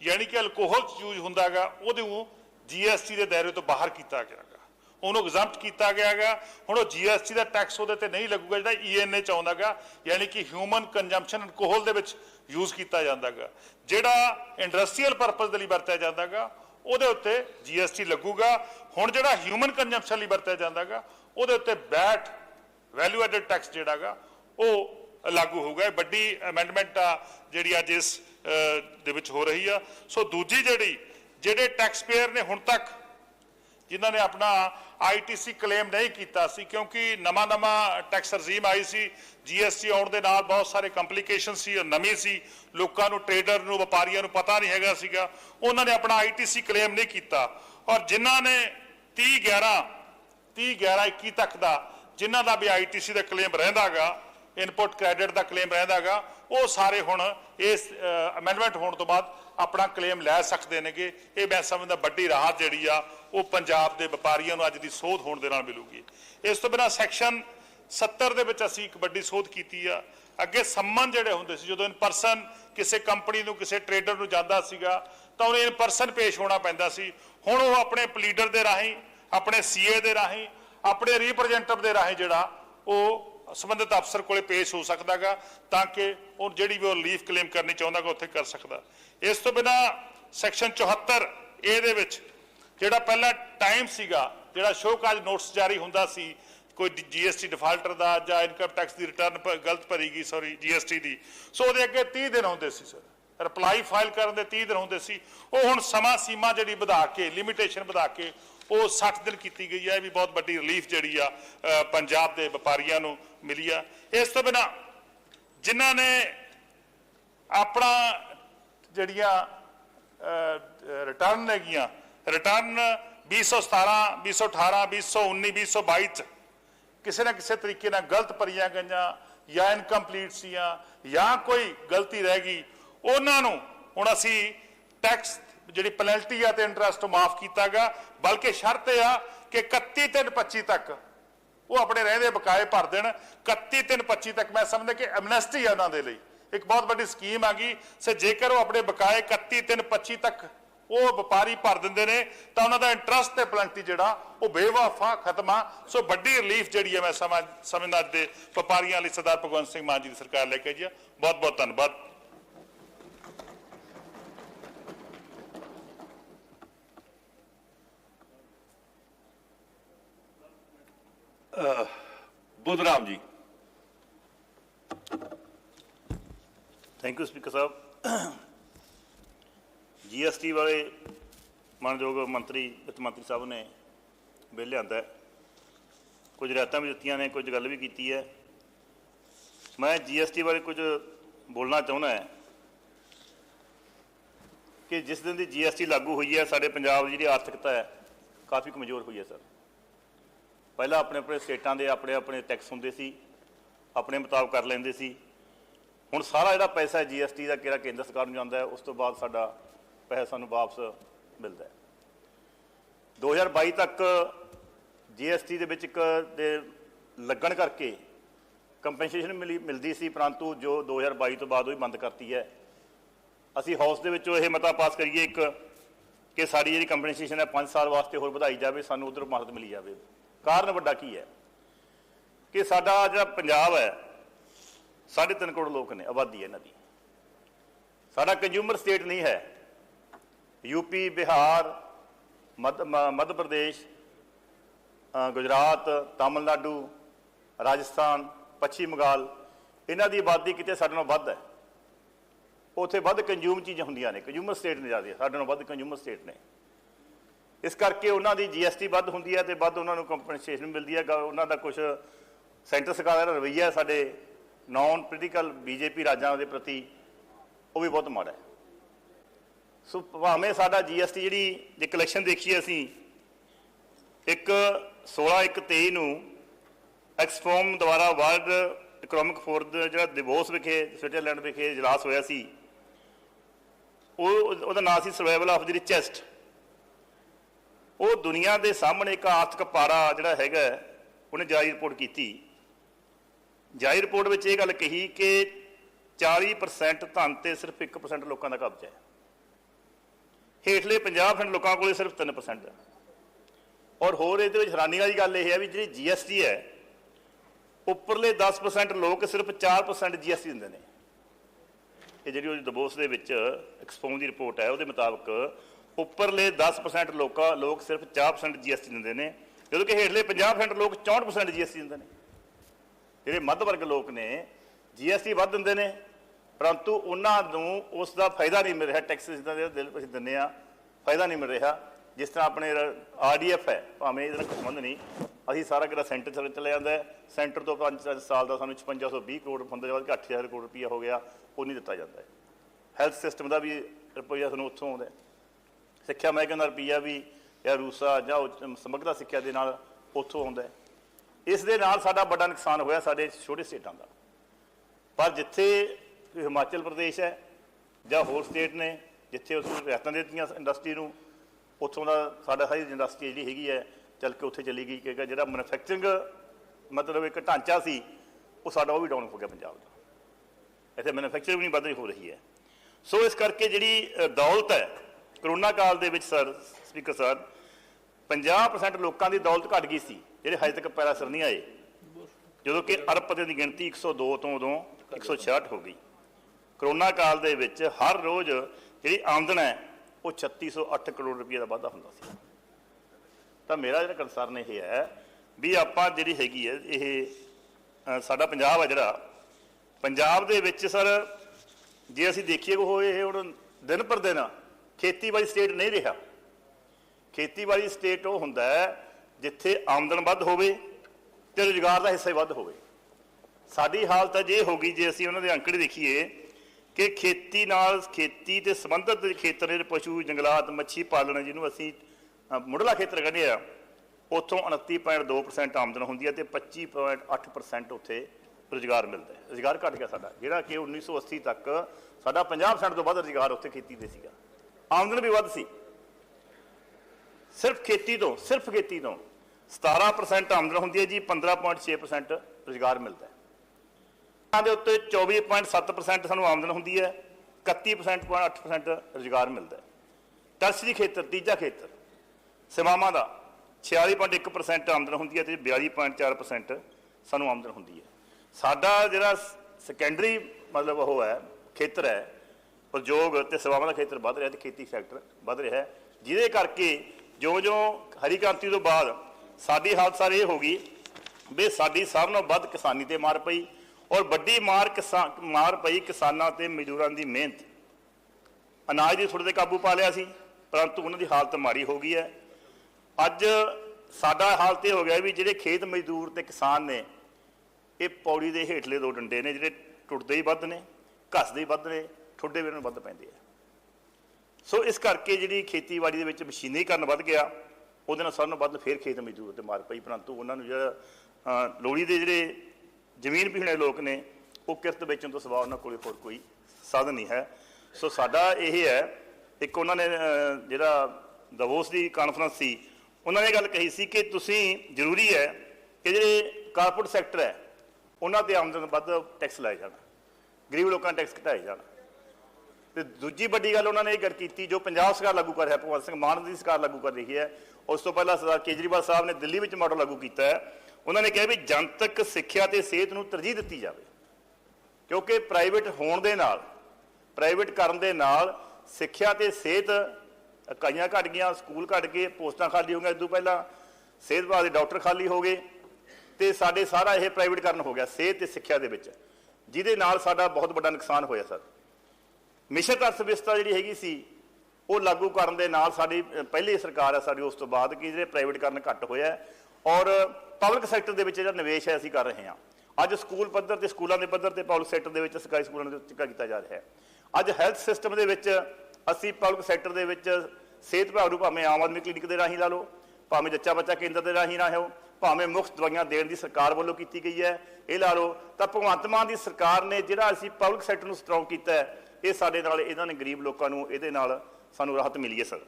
ਯਾਨੀ ਕਿ ਅਲਕੋਹਲ ਯੂਜ਼ ਹੁੰਦਾਗਾ ਉਹਦੇ ਨੂੰ ਜੀਐਸਟੀ ਦੇ ਦਾਇਰੇ ਤੋਂ ਬਾਹਰ ਕੀਤਾ ਗਿਆਗਾ ਉਹਨੂੰ ਐਗਜ਼ੈਂਪਟ ਕੀਤਾ ਗਿਆਗਾ ਹੁਣ ਉਹ ਜੀਐਸਟੀ ਦਾ ਟੈਕਸ ਉਹਦੇ ਤੇ ਨਹੀਂ ਲੱਗੂਗਾ, ਜਿਹੜਾ ਈਐਨਏ ਚ ਆਉਂਦਾਗਾ ਯਾਨੀ ਕਿ ਹਿਊਮਨ ਕੰਜ਼ੰਪਸ਼ਨ ਅਲਕੋਹਲ ਦੇ ਵਿੱਚ ਯੂਜ਼ ਕੀਤਾ ਜਾਂਦਾਗਾ ਜਿਹੜਾ ਇੰਡਸਟਰੀਅਲ ਪਰਪਸ ਦੇ ਲਈ ਵਰਤਿਆ ਜਾਂਦਾਗਾ ਉਹਦੇ ਉੱਤੇ ਜੀਐਸਟੀ ਲੱਗੂਗਾ। ਹੁਣ ਜਿਹੜਾ ਹਿਊਮਨ ਕੰਜ਼ੰਪਸ਼ਨ ਲਈ ਵਰਤਿਆ ਜਾਂਦਾਗਾ, ਉਹਦੇ ਉੱਤੇ ਬੈਟ ਵੈਲਿਊ ਐਡਡ ਟੈਕਸ ਜਿਹੜਾਗਾ, ਉਹ ਲਾਗੂ ਹੋਊਗਾ। ਇਹ ਵੱਡੀ ਅਮੈਂਡਮੈਂਟ ਆ ਜਿਹੜੀ ਅੱਜ ਇਸ ਦੇ ਵਿੱਚ ਹੋ ਰਹੀ ਆ। ਸੋ ਦੂਜੀ ਜਿਹੜੀ, ਜਿਹੜੇ ਟੈਕਸ ਪੇਅਰ ਨੇ ਹੁਣ ਤੱਕ ਜਿਨ੍ਹਾਂ ਨੇ ਆਪਣਾ ਆਈਟੀਸੀ ਕਲੇਮ ਨਹੀਂ ਕੀਤਾ ਸੀ, ਕਿਉਂਕਿ ਨਵਾਂ ਨਵਾਂ ਟੈਕਸ ਰਜੀਮ ਆਈ ਸੀ ਜੀਐਸਟੀ ਆਉਣ ਦੇ ਨਾਲ ਬਹੁਤ ਸਾਰੇ ਕੰਪਲਿਕੇਸ਼ਨ ਸੀ ਔਰ ਨਵੀਂ ਸੀ, ਲੋਕਾਂ ਨੂੰ ਟ੍ਰੇਡਰ ਨੂੰ, ਵਪਾਰੀਆਂ ਨੂੰ ਪਤਾ ਨਹੀਂ ਹੈਗਾ ਸੀਗਾ। ਉਹਨਾਂ ਨੇ ਆਪਣਾ ਆਈਟੀਸੀ ਕਲੇਮ ਨਹੀਂ ਕੀਤਾ। ਔਰ ਜਿਨ੍ਹਾਂ ਨੇ 30 11 30 11 21 ਤੱਕ ਦਾ, ਜਿਨ੍ਹਾਂ ਦਾ ਵੀ ਆਈਟੀਸੀ ਦਾ ਕਲੇਮ ਰਹਿੰਦਾਗਾ ਇਨਪੁਟ ਕ੍ਰੈਡਿਟ ਦਾ ਕਲੇਮ ਰਹਿੰਦਾਗਾ, ਉਹ ਸਾਰੇ ਹੁਣ ਇਸ ਅਮੈਂਡਮੈਂਟ ਹੋਣ ਤੋਂ ਬਾਅਦ ਆਪਣਾ ਕਲੇਮ ਲੈ ਸਕਦੇ ਨੇਗੇ। ਇਹ ਮੈਂ ਸਮਝਦਾ ਵੱਡੀ ਰਾਹਤ ਜਿਹੜੀ ਆ, ਉਹ ਪੰਜਾਬ ਦੇ ਵਪਾਰੀਆਂ ਨੂੰ ਅੱਜ ਦੀ ਸੋਧ ਹੋਣ ਦੇ ਨਾਲ ਮਿਲੂਗੀ। ਇਸ ਤੋਂ ਬਿਨਾਂ ਸੈਕਸ਼ਨ 70 ਦੇ ਵਿੱਚ ਅਸੀਂ ਇੱਕ ਵੱਡੀ ਸੋਧ ਕੀਤੀ ਆ। ਅੱਗੇ ਸੰਮਨ ਜਿਹੜੇ ਹੁੰਦੇ ਸੀ, ਜਦੋਂ ਇਨ ਪਰਸਨ ਕਿਸੇ ਕੰਪਨੀ ਨੂੰ, ਕਿਸੇ ਟਰੇਡਰ ਨੂੰ ਜਾਂਦਾ ਸੀਗਾ, ਤਾਂ ਉਹਨੇ ਇਨ ਪਰਸਨ ਪੇਸ਼ ਹੋਣਾ ਪੈਂਦਾ ਸੀ। ਹੁਣ ਉਹ ਆਪਣੇ ਪਲੀਡਰ ਦੇ ਰਾਹੀਂ, ਆਪਣੇ ਸੀਏ ਦੇ ਰਾਹੀਂ, ਆਪਣੇ ਰਿਪਰੈਜ਼ੈਂਟੇਟਿਵ ਦੇ ਰਾਹੀਂ ਜਿਹੜਾ ਉਹ ਸੰਬੰਧਿਤ ਅਫਸਰ ਕੋਲੇ ਪੇਸ਼ ਹੋ ਸਕਦਾਗਾ, ਤਾਂ ਕਿ ਉਹ ਜਿਹੜੀ ਵੀ ਉਹ ਲੀਫ ਕਲੇਮ ਕਰਨੀ ਚਾਹੁੰਦਾਗਾ ਉੱਥੇ ਕਰ ਸਕਦਾ। ਇਸ ਤੋਂ ਬਿਨਾ ਸੈਕਸ਼ਨ 74 ਏ ਦੇ ਵਿੱਚ ਜਿਹੜਾ ਪਹਿਲਾ ਟਾਈਮ ਸੀਗਾ, ਜਿਹੜਾ ਸ਼ੋਕਾਜ ਨੋਟਿਸ ਜਾਰੀ ਹੁੰਦਾ ਸੀ ਕੋਈ ਜੀਐਸਟੀ ਡਿਫਾਲਟਰ ਦਾ ਜਾਂ ਇਨਕਮ ਟੈਕਸ ਦੀ ਰਿਟਰਨ ਗਲਤ ਭਰੀ ਗਈ ਸੌਰੀ ਜੀਐਸਟੀ ਦੀ। ਸੋ ਉਹਦੇ ਅੱਗੇ 30 ਦਿਨ ਹੁੰਦੇ ਸੀ ਸਰ ਰਿਪਲਾਈ ਫਾਈਲ ਕਰਨ ਦੇ 30 ਦਿਨ ਹੁੰਦੇ ਸੀ। ਉਹ ਹੁਣ ਸਮਾਂ ਸੀਮਾ ਜਿਹੜੀ ਵਧਾ ਕੇ ਲਿਮਿਟੇਸ਼ਨ ਵਧਾ ਕੇ, ਉਹ 60 ਦਿਨ ਕੀਤੀ ਗਈ ਹੈ ਇਹ ਵੀ ਬਹੁਤ ਵੱਡੀ ਰਿਲੀਫ ਜਿਹੜੀ ਆ ਪੰਜਾਬ ਦੇ ਵਪਾਰੀਆਂ ਨੂੰ ਮਿਲੀ ਆ। ਇਸ ਤੋਂ ਬਿਨਾ ਜਿਨ੍ਹਾਂ ਨੇ ਆਪਣਾ ਜਿਹੜੀਆਂ ਰਿਟਰਨ ਹੈਗੀਆਂ ਰਿਟਰਨ 2017 2018 2019 2022 ਚ ਕਿਸੇ ਨਾ ਕਿਸੇ ਤਰੀਕੇ ਨਾਲ ਗਲਤ ਭਰੀਆਂ ਗਈਆਂ ਜਾਂ ਇਨਕੰਪਲੀਟ ਸੀਆਂ ਜਾਂ ਕੋਈ ਗਲਤੀ ਰਹਿ ਗਈ, ਉਹਨਾਂ ਨੂੰ ਹੁਣ ਅਸੀਂ ਟੈਕਸ ਜਿਹੜੀ ਪੈਨਲਟੀ ਆ ਤੇ ਇੰਟਰਸਟ ਮਾਫ ਕੀਤਾਗਾ, ਬਲਕਿ ਸ਼ਰਤ ਇਹ ਆ ਕਿ 31 ਤਿੰਨ 25 ਤੱਕ ਉਹ ਆਪਣੇ ਰਹਿੰਦੇ ਬਕਾਏ ਭਰ ਦੇਣ। 31 ਤਿੰਨ 25 ਤੱਕ ਮੈਂ ਸਮਝਦਾ ਕਿ ਐਮਨੈਸਟੀ ਆ ਉਹਨਾਂ ਦੇ ਲਈ। ਇੱਕ ਬਹੁਤ ਵੱਡੀ ਸਕੀਮ ਆ ਗਈ, ਸੇ ਜੇਕਰ ਉਹ ਆਪਣੇ ਬਕਾਏ 31 ਤਿੰਨ 25 ਤੱਕ ਉਹ ਵਪਾਰੀ ਭਰ ਦਿੰਦੇ ਨੇ, ਤਾਂ ਉਹਨਾਂ ਦਾ ਇੰਟਰਸਟ ਤੇ ਪਲੰਟੀ ਜਿਹੜਾ, ਉਹ ਬੇਵਫਾ ਖਤਮ ਆ। ਸੋ ਵੱਡੀ ਰਿਲੀਫ ਜਿਹੜੀ ਹੈ ਮੈਂ ਸਮਝ ਸਮਝਦਾ ਅੱਜ ਦੇ ਵਪਾਰੀਆਂ ਲਈ ਸਰਦਾਰ ਭਗਵੰਤ ਸਿੰਘ ਮਾਨ ਜੀ ਦੀ ਸਰਕਾਰ ਲੈ ਕੇ ਆਈ ਆ ਬਹੁਤ ਬਹੁਤ ਧੰਨਵਾਦ Budhram ji. Thank you speaker Sahib. GST ਵਾਲੇ ਮਾਨਯੋਗ ਮੰਤਰੀ, ਵਿੱਤ ਮੰਤਰੀ ਸਾਹਿਬ ਨੇ ਬਿੱਲ ਲਿਆਂਦਾ ਕੁਝ ਰਿਆਇਤਾਂ ਵੀ ਦਿੱਤੀਆਂ ਨੇ, ਕੁਝ ਗੱਲ ਵੀ ਕੀਤੀ ਹੈ। ਮੈਂ ਜੀਐਸਟੀ ਬਾਰੇ ਕੁਝ ਬੋਲਣਾ ਚਾਹੁੰਦਾ ਹੈ ਕਿ ਜਿਸ ਦਿਨ ਦੀ ਜੀਐਸਟੀ ਲਾਗੂ ਹੋਈ ਹੈ, ਸਾਡੇ ਪੰਜਾਬ ਦੀ ਜਿਹੜੀ ਆਰਥਿਕਤਾ ਹੈ, ਕਾਫੀ ਕਮਜ਼ੋਰ ਹੋਈ ਹੈ, ਸਰ। ਪਹਿਲਾਂ ਆਪਣੇ ਆਪਣੇ ਸਟੇਟਾਂ ਦੇ ਆਪਣੇ ਆਪਣੇ ਟੈਕਸ ਹੁੰਦੇ ਸੀ, ਆਪਣੇ ਮੁਤਾਬਕ ਕਰ ਲੈਂਦੇ ਸੀ। ਹੁਣ ਸਾਰਾ ਜਿਹੜਾ ਪੈਸਾ ਜੀਐਸਟੀ ਦਾ, ਕਿਹੜਾ ਕੇਂਦਰ ਸਰਕਾਰ ਨੂੰ ਜਾਂਦਾ ਹੈ, ਉਸ ਤੋਂ ਬਾਅਦ ਸਾਡਾ ਪੈਸਾ ਸਾਨੂੰ ਵਾਪਸ ਮਿਲਦਾ ਹੈ। 2022 ਤੱਕ ਜੀਐਸਟੀ ਦੇ ਵਿੱਚ ਇੱਕ ਦੇ ਲੱਗਣ ਕਰਕੇ ਕੰਪਨਸੇਸ਼ਨ ਮਿਲੀ, ਮਿਲਦੀ ਸੀ, ਪਰੰਤੂ ਜੋ 2022 ਤੋਂ ਬਾਅਦ ਉਹ ਹੀ ਬੰਦ ਕਰਤੀ ਹੈ। ਅਸੀਂ ਹਾਊਸ ਦੇ ਵਿੱਚੋਂ ਇਹ ਮਤਾ ਪਾਸ ਕਰੀਏ ਇੱਕ ਕਿ ਸਾਡੀ ਜਿਹੜੀ ਕੰਪਨਸੇਸ਼ਨ ਹੈ 5 ਸਾਲ ਵਾਸਤੇ ਹੋਰ ਵਧਾਈ ਜਾਵੇ, ਸਾਨੂੰ ਉਧਰ ਮਦਦ ਮਿਲੀ ਜਾਵੇ। ਕਾਰਨ ਵੱਡਾ ਕੀ ਹੈ? ਕਿ ਸਾਡਾ ਜਿਹੜਾ ਪੰਜਾਬ ਹੈ, ਸਾਢੇ ਤਿੰਨ ਕਰੋੜ ਲੋਕ ਨੇ, ਆਬਾਦੀ ਹੈ ਇਹਨਾਂ ਦੀ। ਸਾਡਾ ਕੰਜ਼ਿਊਮਰ ਸਟੇਟ ਨਹੀਂ ਹੈ। ਯੂਪੀ ਬਿਹਾਰ, ਮੱਧ ਮ- ਮੱਧ ਪ੍ਰਦੇਸ਼ ਗੁਜਰਾਤ, ਤਾਮਿਲਨਾਡੂ, ਰਾਜਸਥਾਨ, ਪੱਛਮੀ ਬੰਗਾਲ, ਇਹਨਾਂ ਦੀ ਆਬਾਦੀ ਕਿਤੇ ਸਾਡੇ ਨਾਲੋਂ ਵੱਧ ਹੈ। ਉੱਥੇ ਵੱਧ ਕੰਜ਼ੂਮ ਚੀਜ਼ਾਂ ਹੁੰਦੀਆਂ ਨੇ ਕੰਜੂਮਰ ਸਟੇਟ ਨੇ ਜ਼ਿਆਦਾ, ਸਾਡੇ ਨਾਲੋਂ ਵੱਧ ਕੰਜ਼ੂਮਰ ਸਟੇਟ ਨੇ। ਇਸ ਕਰਕੇ ਉਹਨਾਂ ਦੀ ਜੀਐਸਟੀ ਵੱਧ ਹੁੰਦੀ ਹੈ ਤੇ ਵੱਧ ਉਹਨਾਂ ਨੂੰ ਕੰਪਨਸੇਸ਼ਨ ਮਿਲਦੀ ਹੈ। ਗ- ਉਹਨਾਂ ਦਾ ਕੁਝ ਸੈਂਟਰ ਸਰਕਾਰ ਦਾ ਰਵੱਈਆ ਸਾਡੇ ਨਾਨ ਪੋਲੀਟੀਕਲ ਬੀਜੇਪੀ ਰਾਜਾਂ ਦੇ ਪ੍ਰਤੀ ਉਹ ਵੀ ਬਹੁਤ ਮਾੜਾ ਹੈ। ਸੋ ਭਾਵੇਂ ਸਾਡਾ ਜੀਐਸਟੀ ਜਿਹੜੀ ਜੇ ਕਲੈਕਸ਼ਨ ਦੇਖੀਏ ਅਸੀਂ, ਇੱਕ 16 ਇੱਕ 23 ਨੂੰ ਐਕਸਫੋਮ ਦੁਆਰਾ ਵਰਲਡ ਇਕਨੋਮਿਕ ਫੋਰਮ ਦਾ ਜਿਹੜਾ ਦਿਵੋਸ ਵਿਖੇ ਸਵਿਟਜ਼ਰਲੈਂਡ ਵਿਖੇ ਇਜਲਾਸ ਹੋਇਆ ਸੀ, ਉਹ ਉਹਦਾ ਨਾਮ ਸੀ ਸਰਵਾਈਵਲ ਆਫ ਦੀ ਚੈਸਟ ਉਹ ਦੁਨੀਆ ਦੇ ਸਾਹਮਣੇ ਇੱਕ ਆਰਥਿਕ ਪਾਰਾ ਜਿਹੜਾ ਹੈਗਾ, ਉਹਨੇ ਜਾਰੀ ਰਿਪੋਰਟ ਕੀਤੀ। ਜਾਰੀ ਰਿਪੋਰਟ ਵਿੱਚ ਇਹ ਗੱਲ ਕਹੀ ਕਿ 40% ਧਨ ਤੇ ਸਿਰਫ 1% ਲੋਕਾਂ ਦਾ ਕਬਜ਼ਾ ਹੈ। ਹੇਠਲੇ 50% ਲੋਕਾਂ ਕੋਲੇ ਸਿਰਫ 3% ਹੈ ਔਰ ਹੋਰ ਇਹਦੇ ਵਿੱਚ ਹੈਰਾਨੀ ਵਾਲੀ ਗੱਲ ਇਹ ਹੈ ਵੀ ਜਿਹੜੀ ਜੀਐਸਟੀ ਹੈ, ਉੱਪਰਲੇ 10% ਲੋਕ ਸਿਰਫ 4% ਜੀਐਸਟੀ ਦਿੰਦੇ ਨੇ। ਇਹ ਜਿਹੜੀ ਉਹ ਦਬੋਸ ਦੇ ਵਿੱਚ ਐਕਸਪੋਮ ਦੀ ਰਿਪੋਰਟ ਹੈ, ਉਹਦੇ ਮੁਤਾਬਕ ਉੱਪਰਲੇ 10% ਲੋਕਾਂ, ਲੋਕ ਸਿਰਫ 4% ਜੀਐਸਟੀ ਦਿੰਦੇ ਨੇ, ਜਦੋਂ ਕਿ ਹੇਠਲੇ 50% ਲੋਕ 64% ਜੀਐਸਟੀ ਦਿੰਦੇ ਨੇ। ਜਿਹੜੇ ਮੱਧ ਵਰਗ ਲੋਕ ਨੇ ਜੀਐਸਟੀ ਵੱਧ ਦਿੰਦੇ ਨੇ। ਪਰੰਤੂ ਉਹਨਾਂ ਨੂੰ ਉਸ ਦਾ ਫਾਇਦਾ ਨਹੀਂ ਮਿਲ ਰਿਹਾ ਟੈਕਸ ਜਿੱਦਾਂ ਦੇ ਦਿਲ ਅਸੀਂ ਦਿੰਦੇ ਆ, ਫਾਇਦਾ ਨਹੀਂ ਮਿਲ ਰਿਹਾ। ਜਿਸ ਤਰ੍ਹਾਂ ਆਪਣੇ ਆਰਡੀਐਫ ਹੈ, ਭਾਵੇਂ ਇਹਦੇ ਨਾਲ ਸੰਬੰਧ ਨਹੀਂ, ਅਸੀਂ ਸਾਰਾ ਕਿਹੜਾ ਸੈਂਟਰ ਚਲੇ ਚਲੇ ਜਾਂਦਾ ਸੈਂਟਰ ਤੋਂ 5 ਸਾਲ ਦਾ ਸਾਨੂੰ 5620 ਕਰੋੜ ਫੰਡ ਦੇ ਬਾਅਦ 8000 ਕਰੋੜ ਰੁਪਈਆ ਹੋ ਗਿਆ, ਉਹ ਨਹੀਂ ਦਿੱਤਾ ਜਾਂਦਾ ਹੈ। ਹੈਲਥ ਸਿਸਟਮ ਦਾ ਵੀ ਰੁਪਈਆ ਸਾਨੂੰ ਉੱਥੋਂ ਆਉਂਦਾ ਸਿੱਖਿਆ ਮਹਿਕਮੇ ਦਾ ਰੁਪਈਆ ਵੀ, ਜਾਂ ਰੂਸਾ, ਜਾਂ ਉੱਚ- ਸਮਗਰਾ ਸਿੱਖਿਆ ਦੇ ਨਾਲ ਉੱਥੋਂ ਆਉਂਦਾ ਹੈ। ਇਸ ਦੇ ਨਾਲ ਸਾਡਾ ਵੱਡਾ ਨੁਕਸਾਨ ਹੋਇਆ ਸਾਡੇ ਛੋਟੇ ਸਟੇਟਾਂ ਦਾ। ਪਰ ਜਿੱਥੇ ਕੋਈ ਹਿਮਾਚਲ ਪ੍ਰਦੇਸ਼ ਹੈ ਜਾਂ ਹੋਰ ਸਟੇਟ ਨੇ ਜਿੱਥੇ ਉਸ ਨੂੰ ਰਿਆਇਤਾਂ ਦਿੱਤੀਆਂ ਇੰਡਸਟਰੀ ਨੂੰ, ਉੱਥੋਂ ਦਾ ਸਾਡਾ ਸਾਰੀ ਇੰਡਸਟਰੀ ਜਿਹੜੀ ਹੈਗੀ ਹੈ, ਚੱਲ ਕੇ ਉੱਥੇ ਚਲੀ ਗਈ ਕਿਉਂਕਿ ਜਿਹੜਾ ਮੈਨੂਫੈਕਚਰਿੰਗ ਮਤਲਬ ਇੱਕ ਢਾਂਚਾ ਸੀ, ਉਹ ਸਾਡਾ ਉਹ ਵੀ ਡਾਊਨ ਹੋ ਗਿਆ ਪੰਜਾਬ ਦਾ। ਇੱਥੇ ਮੈਨੂਫੈਕਚਰਿੰਗ ਵੀ ਨਹੀਂ ਵੱਧ ਰਹੀ, ਹੋ ਰਹੀ ਹੈ। ਸੋ ਇਸ ਕਰਕੇ ਜਿਹੜੀ ਦੌਲਤ ਹੈ, ਕਰੋਨਾ ਕਾਲ ਦੇ ਵਿੱਚ ਸਰ ਸਪੀਕਰ ਸਰ 50% ਲੋਕਾਂ ਦੀ ਦੌਲਤ ਘਟ ਗਈ ਸੀ, ਜਿਹੜੇ ਹਜੇ ਤੱਕ ਪੈਰਾਸਰ ਨਹੀਂ ਆਏ। ਜਦੋਂ ਕਿ ਅਰਬਪਤੀ ਦੀ ਗਿਣਤੀ 102 ਤੋਂ ਉਦੋਂ 166 ਹੋ ਗਈ। ਕਰੋਨਾ ਕਾਲ ਦੇ ਵਿੱਚ ਹਰ ਰੋਜ਼ ਜਿਹੜੀ ਆਮਦਨ ਹੈ, ਉਹ 3608 ਕਰੋੜ ਰੁਪਏ ਦਾ ਵਾਧਾ ਹੁੰਦਾ ਸੀ। ਤਾਂ ਮੇਰਾ ਜਿਹੜਾ ਕੰਸਰਨ ਇਹ ਹੈ ਵੀ ਆਪਾਂ ਜਿਹੜੀ ਹੈਗੀ ਹੈ, ਇਹ ਸਾਡਾ ਪੰਜਾਬ ਹੈ ਜਿਹੜਾ, ਪੰਜਾਬ ਦੇ ਵਿੱਚ ਸਰ, ਜੇ ਅਸੀਂ ਦੇਖੀਏ ਉਹ ਇਹ ਹੁਣ ਦਿਨ ਪਰ ਦਿਨ ਖੇਤੀਬਾੜੀ ਸਟੇਟ ਨਹੀਂ ਰਿਹਾ। ਖੇਤੀਬਾੜੀ ਸਟੇਟ ਉਹ ਹੁੰਦਾ ਹੈ ਜਿੱਥੇ ਆਮਦਨ ਵੱਧ ਹੋਵੇ ਤੇ ਰੁਜ਼ਗਾਰ ਦਾ ਹਿੱਸਾ ਹੀ ਵੱਧ ਹੋਵੇ। ਸਾਡੀ ਹਾਲਤ ਅੱਜ ਇਹ ਹੋ ਗਈ, ਜੇ ਅਸੀਂ ਉਹਨਾਂ ਦੇ ਅੰਕੜੇ ਦੇਖੀਏ ਕਿ ਖੇਤੀ ਨਾਲ ਖੇਤੀ ਤੇ ਸੰਬੰਧਿਤ ਖੇਤਰ ਜਿਹੜੇ ਪਸ਼ੂ, ਜੰਗਲਾਤ, ਮੱਛੀ ਪਾਲਣ ਜਿਹਨੂੰ ਅਸੀਂ ਮੁੱਢਲਾ ਖੇਤਰ ਕਹਿੰਦੇ ਆ, ਉੱਥੋਂ 29.2% ਆਮਦਨ ਹੁੰਦੀ ਹੈ ਤੇ 25.8% ਉੱਥੇ ਰੁਜ਼ਗਾਰ ਮਿਲਦਾ ਹੈ। ਰੁਜ਼ਗਾਰ ਘਟ ਗਿਆ ਸਾਡਾ, ਜਿਹੜਾ ਕਿ 1980 ਤੱਕ ਸਾਡਾ 50% ਤੋਂ ਵੱਧ ਰੁਜ਼ਗਾਰ ਉੱਥੇ ਖੇਤੀ ਦੇ ਸੀਗਾ। ਆਮਦਨ ਵੀ ਵੱਧ ਸੀ। ਸਿਰਫ ਖੇਤੀ ਤੋਂ, ਸਿਰਫ ਖੇਤੀ ਤੋਂ 17% ਆਮਦਨ ਹੁੰਦੀ ਹੈ ਜੀ 15.6% ਰੁਜ਼ਗਾਰ ਮਿਲਦਾ ਹੈ। ਦੇ ਉੱਤੇ 24.7% ਸਾਨੂੰ ਆਮਦਨ ਹੁੰਦੀ ਹੈ 31.8% ਰੁਜ਼ਗਾਰ ਮਿਲਦਾ ਹੈ। ਟਰਸਰੀ ਖੇਤਰ, ਤੀਜਾ ਖੇਤਰ, ਸੇਵਾਵਾਂ ਦਾ 46.1% ਆਮਦਨ ਹੁੰਦੀ ਹੈ ਤੇ 42.4% ਸਾਨੂੰ ਆਮਦਨ ਹੁੰਦੀ ਹੈ। ਸਾਡਾ ਜਿਹੜਾ ਸੈਕੰਡਰੀ ਮਤਲਬ ਉਹ ਹੈ, ਖੇਤਰ ਹੈ, ਉਦਯੋਗ ਤੇ ਸੇਵਾਵਾਂ ਦਾ ਖੇਤਰ ਵੱਧ ਰਿਹਾ ਤੇ ਖੇਤੀ ਸੈਕਟਰ ਵੱਧ ਰਿਹਾ ਹੈ, ਜਿਹਦੇ ਕਰਕੇ ਜਿਉਂ-ਜਿਉਂ ਹਰੀ ਕ੍ਰਾਂਤੀ ਤੋਂ ਬਾਅਦ ਸਾਡੀ ਹਾਲਤ ਸਾਰ ਇਹ ਹੋ ਗਈ ਵੀ ਸਾਡੀ ਸਭ ਨਾਲੋਂ ਵੱਧ ਕਿਸਾਨੀ ਤੇ ਮਾਰ ਪਈ ਔਰ ਵੱਡੀ ਮਾਰ ਕਿਸਾਨ ਮਾਰ ਪਈ ਕਿਸਾਨਾਂ ਤੇ ਮਜ਼ਦੂਰਾਂ ਦੀ ਮਿਹਨਤ। ਅਨਾਜ ਦੀ ਥੋੜੇ ਤੇ ਕਾਬੂ ਪਾ ਲਿਆ ਸੀ, ਪਰੰਤੂ ਉਹਨਾਂ ਦੀ ਹਾਲਤ ਮਾੜੀ ਹੋ ਗਈ ਹੈ। ਅੱਜ ਸਾਡਾ ਹਾਲਤ ਇਹ ਹੋ ਗਿਆ ਵੀ ਜਿਹੜੇ ਖੇਤ ਮਜ਼ਦੂਰ ਤੇ ਕਿਸਾਨ ਨੇ, ਇਹ ਪੌੜੀ ਦੇ ਹੇਠਲੇ ਦੋ ਡੰਡੇ ਨੇ ਜਿਹੜੇ ਟੁੱਟਦੇ ਹੀ ਵੱਧ ਨੇ, ਘਸਦੇ ਹੀ ਵੱਧ ਨੇ, ਠੁੱਡੇ ਵੀ ਉਹਨਾਂ ਨੂੰ ਵੱਧ ਪੈਂਦੇ ਆ। ਸੋ ਇਸ ਕਰਕੇ ਜਿਹੜੀ ਖੇਤੀਬਾੜੀ ਦੇ ਵਿੱਚ ਮਸ਼ੀਨੀਕਰਨ ਵੱਧ ਗਿਆ, ਉਹਦੇ ਨਾਲ ਸਾਰਿਆਂ ਨਾਲੋਂ ਵੱਧ ਫੇਰ ਖੇਤ ਮਜ਼ਦੂਰ ਤੇ ਮਾਰ ਪਈ, ਪਰੰਤੂ ਉਹਨਾਂ ਨੂੰ ਜਿਹੜਾ ਲੋਹੜੀ ਦੇ ਜਿਹੜੇ ਜ਼ਮੀਨ ਪੀਣੇ ਲੋਕ ਨੇ, ਉਹ ਕਿਰਤ ਵੇਚਣ ਤੋਂ ਸਿਵਾ ਉਹਨਾਂ ਕੋਲੇ ਹੋਰ ਕੋਈ ਸਾਧਨ ਨਹੀਂ ਹੈ। ਸੋ ਸਾਡਾ ਇਹ ਹੈ, ਇੱਕ ਉਹਨਾਂ ਨੇ ਜਿਹੜਾ ਦਵੋਸ ਦੀ ਕਾਨਫਰੰਸ ਸੀ, ਉਹਨਾਂ ਨੇ ਇਹ ਗੱਲ ਕਹੀ ਸੀ ਕਿ ਤੁਸੀਂ ਜ਼ਰੂਰੀ ਹੈ ਕਿ ਜਿਹੜੇ ਕਾਰਪੋਰੇਟ ਸੈਕਟਰ ਹੈ, ਉਹਨਾਂ ਤੇ ਆਮਦਨ ਵੱਧ ਟੈਕਸ ਲਾਏ ਜਾਣ ਗਰੀਬ ਲੋਕਾਂ ਟੈਕਸ ਘਟਾਏ ਜਾਣ ਤੇ ਦੂਜੀ ਵੱਡੀ ਗੱਲ ਉਹਨਾਂ ਨੇ ਇਹ ਗੱਲ ਕੀਤੀ, ਜੋ ਪੰਜਾਬ ਸਰਕਾਰ ਲਾਗੂ ਕਰ ਰਿਹਾ ਭਗਵੰਤ ਸਿੰਘ ਮਾਨ ਦੀ ਸਰਕਾਰ ਲਾਗੂ ਕਰ ਰਹੀ ਹੈ, ਉਸ ਤੋਂ ਪਹਿਲਾਂ ਸਰਦਾਰ ਕੇਜਰੀਵਾਲ ਸਾਹਿਬ ਨੇ ਦਿੱਲੀ ਵਿੱਚ ਮਾਡਲ ਲਾਗੂ ਕੀਤਾ ਹੈ ਉਹਨਾਂ ਨੇ ਕਿਹਾ ਵੀ ਜਨਤਕ ਸਿੱਖਿਆ ਤੇ ਸਿਹਤ ਨੂੰ ਤਰਜੀਹ ਦਿੱਤੀ ਜਾਵੇ। ਕਿਉਂਕਿ ਪ੍ਰਾਈਵੇਟ ਹੋਣ ਦੇ ਨਾਲ ਪ੍ਰਾਈਵੇਟ ਕਰਨ ਦੇ ਨਾਲ ਸਿੱਖਿਆ ਤੇ ਸਿਹਤ ਇਕਾਈਆਂ ਘਟ ਗਈਆਂ, ਸਕੂਲ ਘਟ ਗਏ, ਪੋਸਟਾਂ ਖਾਲੀ ਹੋ ਗਈਆਂ। ਇਸ ਤੋਂ ਪਹਿਲਾਂ ਸਿਹਤ ਵਿਭਾਗ ਦੇ ਡਾਕਟਰ ਖਾਲੀ ਹੋ ਗਏ ਤੇ ਸਾਡੇ ਸਾਰਾ ਇਹ ਪ੍ਰਾਈਵੇਟਕਰਨ ਹੋ ਗਿਆ, ਸਿਹਤ ਤੇ ਸਿੱਖਿਆ ਦੇ ਵਿੱਚ। ਜਿਹਦੇ ਨਾਲ ਸਾਡਾ ਬਹੁਤ ਵੱਡਾ ਨੁਕਸਾਨ ਹੋਇਆ ਸਰ। ਮਿਸ਼ਨ ਅਰਥ ਵਿਵਸਥਾ ਜਿਹੜੀ ਹੈਗੀ ਸੀ, ਉਹ ਲਾਗੂ ਕਰਨ ਦੇ ਨਾਲ ਸਾਡੀ ਪਹਿਲੀ ਸਰਕਾਰ ਹੈ ਸਾਡੀ, ਉਸ ਤੋਂ ਬਾਅਦ ਕਿ ਜਿਹੜੇ ਪ੍ਰਾਈਵੇਟਕਰਨ ਘੱਟ ਹੋਇਆ ਔਰ ਪਬਲਿਕ ਸੈਕਟਰ ਦੇ ਵਿੱਚ ਜਿਹੜਾ ਨਿਵੇਸ਼ ਹੈ ਅਸੀਂ ਕਰ ਰਹੇ ਹਾਂ। ਅੱਜ ਸਕੂਲ ਪੱਧਰ ਤੇ ਸਕੂਲਾਂ ਦੇ ਪੱਧਰ ਤੇ ਪਬਲਿਕ ਸੈਕਟਰ ਦੇ ਵਿੱਚ, ਸਰਕਾਰੀ ਸਕੂਲਾਂ ਦੇ ਵਿੱਚ ਕੀਤਾ ਜਾ ਰਿਹਾ ਹੈ। ਅੱਜ ਹੈਲਥ ਸਿਸਟਮ ਦੇ ਵਿੱਚ ਅਸੀਂ ਪਬਲਿਕ ਸੈਕਟਰ ਦੇ ਵਿੱਚ ਸਿਹਤ ਵਿਭਾਗ ਨੂੰ ਭਾਵੇਂ ਆਮ ਆਦਮੀ ਕਲੀਨਿਕ ਦੇ ਰਾਹੀਂ ਲਾ ਲਓ, ਭਾਵੇਂ ਜੱਚਾ ਬੱਚਾ ਕੇਂਦਰ ਦੇ ਰਾਹੀਂ ਨਾ ਹੋ, ਭਾਵੇਂ ਮੁਫਤ ਦਵਾਈਆਂ ਦੇਣ ਦੀ ਸਰਕਾਰ ਵੱਲੋਂ ਕੀਤੀ ਗਈ ਹੈ, ਇਹ ਲਾ ਲਓ। ਤਾਂ ਭਗਵੰਤ ਮਾਨ ਦੀ ਸਰਕਾਰ ਨੇ ਜਿਹੜਾ ਅਸੀਂ ਪਬਲਿਕ ਸੈਕਟਰ ਨੂੰ ਸਟਰੋਂਗ ਕੀਤਾ ਹੈ, ਇਹ ਸਾਡੇ ਨਾਲ, ਇਹਨਾਂ ਨੇ ਗਰੀਬ ਲੋਕਾਂ ਨੂੰ, ਇਹਦੇ ਨਾਲ ਸਾਨੂੰ ਰਾਹਤ ਮਿਲੀ ਹੈ, ਸਰ।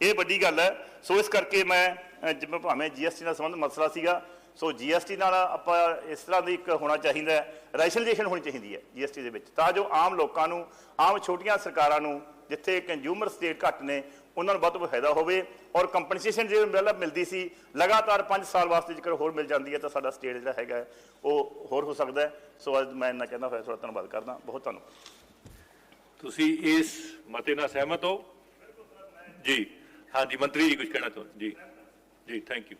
ਇਹ ਵੱਡੀ ਗੱਲ ਹੈ। ਸੋ ਇਸ ਕਰਕੇ ਮੈਂ ਜਿਵੇਂ ਭਾਵੇਂ ਜੀਐਸਟੀ ਨਾਲ ਸੰਬੰਧ ਮਸਲਾ ਸੀਗਾ, ਸੋ ਜੀਐਸਟੀ ਨਾਲ ਆਪਾਂ ਇਸ ਤਰ੍ਹਾਂ ਦੀ ਇੱਕ ਹੋਣਾ ਚਾਹੀਦਾ ਹੈ ਰੈਸ਼ਨਲਾਈਜੇਸ਼ਨ ਹੋਣੀ ਚਾਹੀਦੀ ਹੈ ਜੀਐਸਟੀ ਦੇ ਵਿੱਚ। ਤਾਂ ਜੋ ਆਮ ਲੋਕਾਂ ਨੂੰ, ਆਮ ਛੋਟੀਆਂ ਸਰਕਾਰਾਂ ਨੂੰ, ਜਿੱਥੇ ਕੰਜ਼ਿਊਮਰ ਸਟੇਟ ਘੱਟ ਨੇ, ਉਹਨਾਂ ਨੂੰ ਵੱਧ ਤੋਂ ਫਾਇਦਾ ਹੋਵੇ ਔਰ ਕੰਪਨਸੇਸ਼ਨ ਜੇ ਮਤਲਬ ਮਿਲਦੀ ਸੀ, ਲਗਾਤਾਰ 5 ਸਾਲ ਵਾਸਤੇ ਜੇਕਰ ਹੋਰ ਮਿਲ ਜਾਂਦੀ ਹੈ, ਤਾਂ ਸਾਡਾ ਸਟੇਟ ਜਿਹੜਾ ਹੈਗਾ, ਉਹ ਹੋਰ ਹੋ ਸਕਦਾ ਸੋ ਅੱਜ ਮੈਂ ਇੰਨਾ ਕਹਿੰਦਾ ਹੋਇਆ ਤੁਹਾਡਾ ਧੰਨਵਾਦ ਕਰਦਾ। ਬਹੁਤ ਧੰਨਵਾਦ। ਤੁਸੀਂ ਇਸ ਮਤੇ ਨਾਲ ਸਹਿਮਤ ਹੋ? ਜੀ। ਹਾਂਜੀ, ਮੰਤਰੀ ਜੀ ਕੁਝ ਕਹਿਣਾ ਚਾਹੁੰਦੇ ਜੀ। ਜੀ ਥੈਂਕ ਯੂ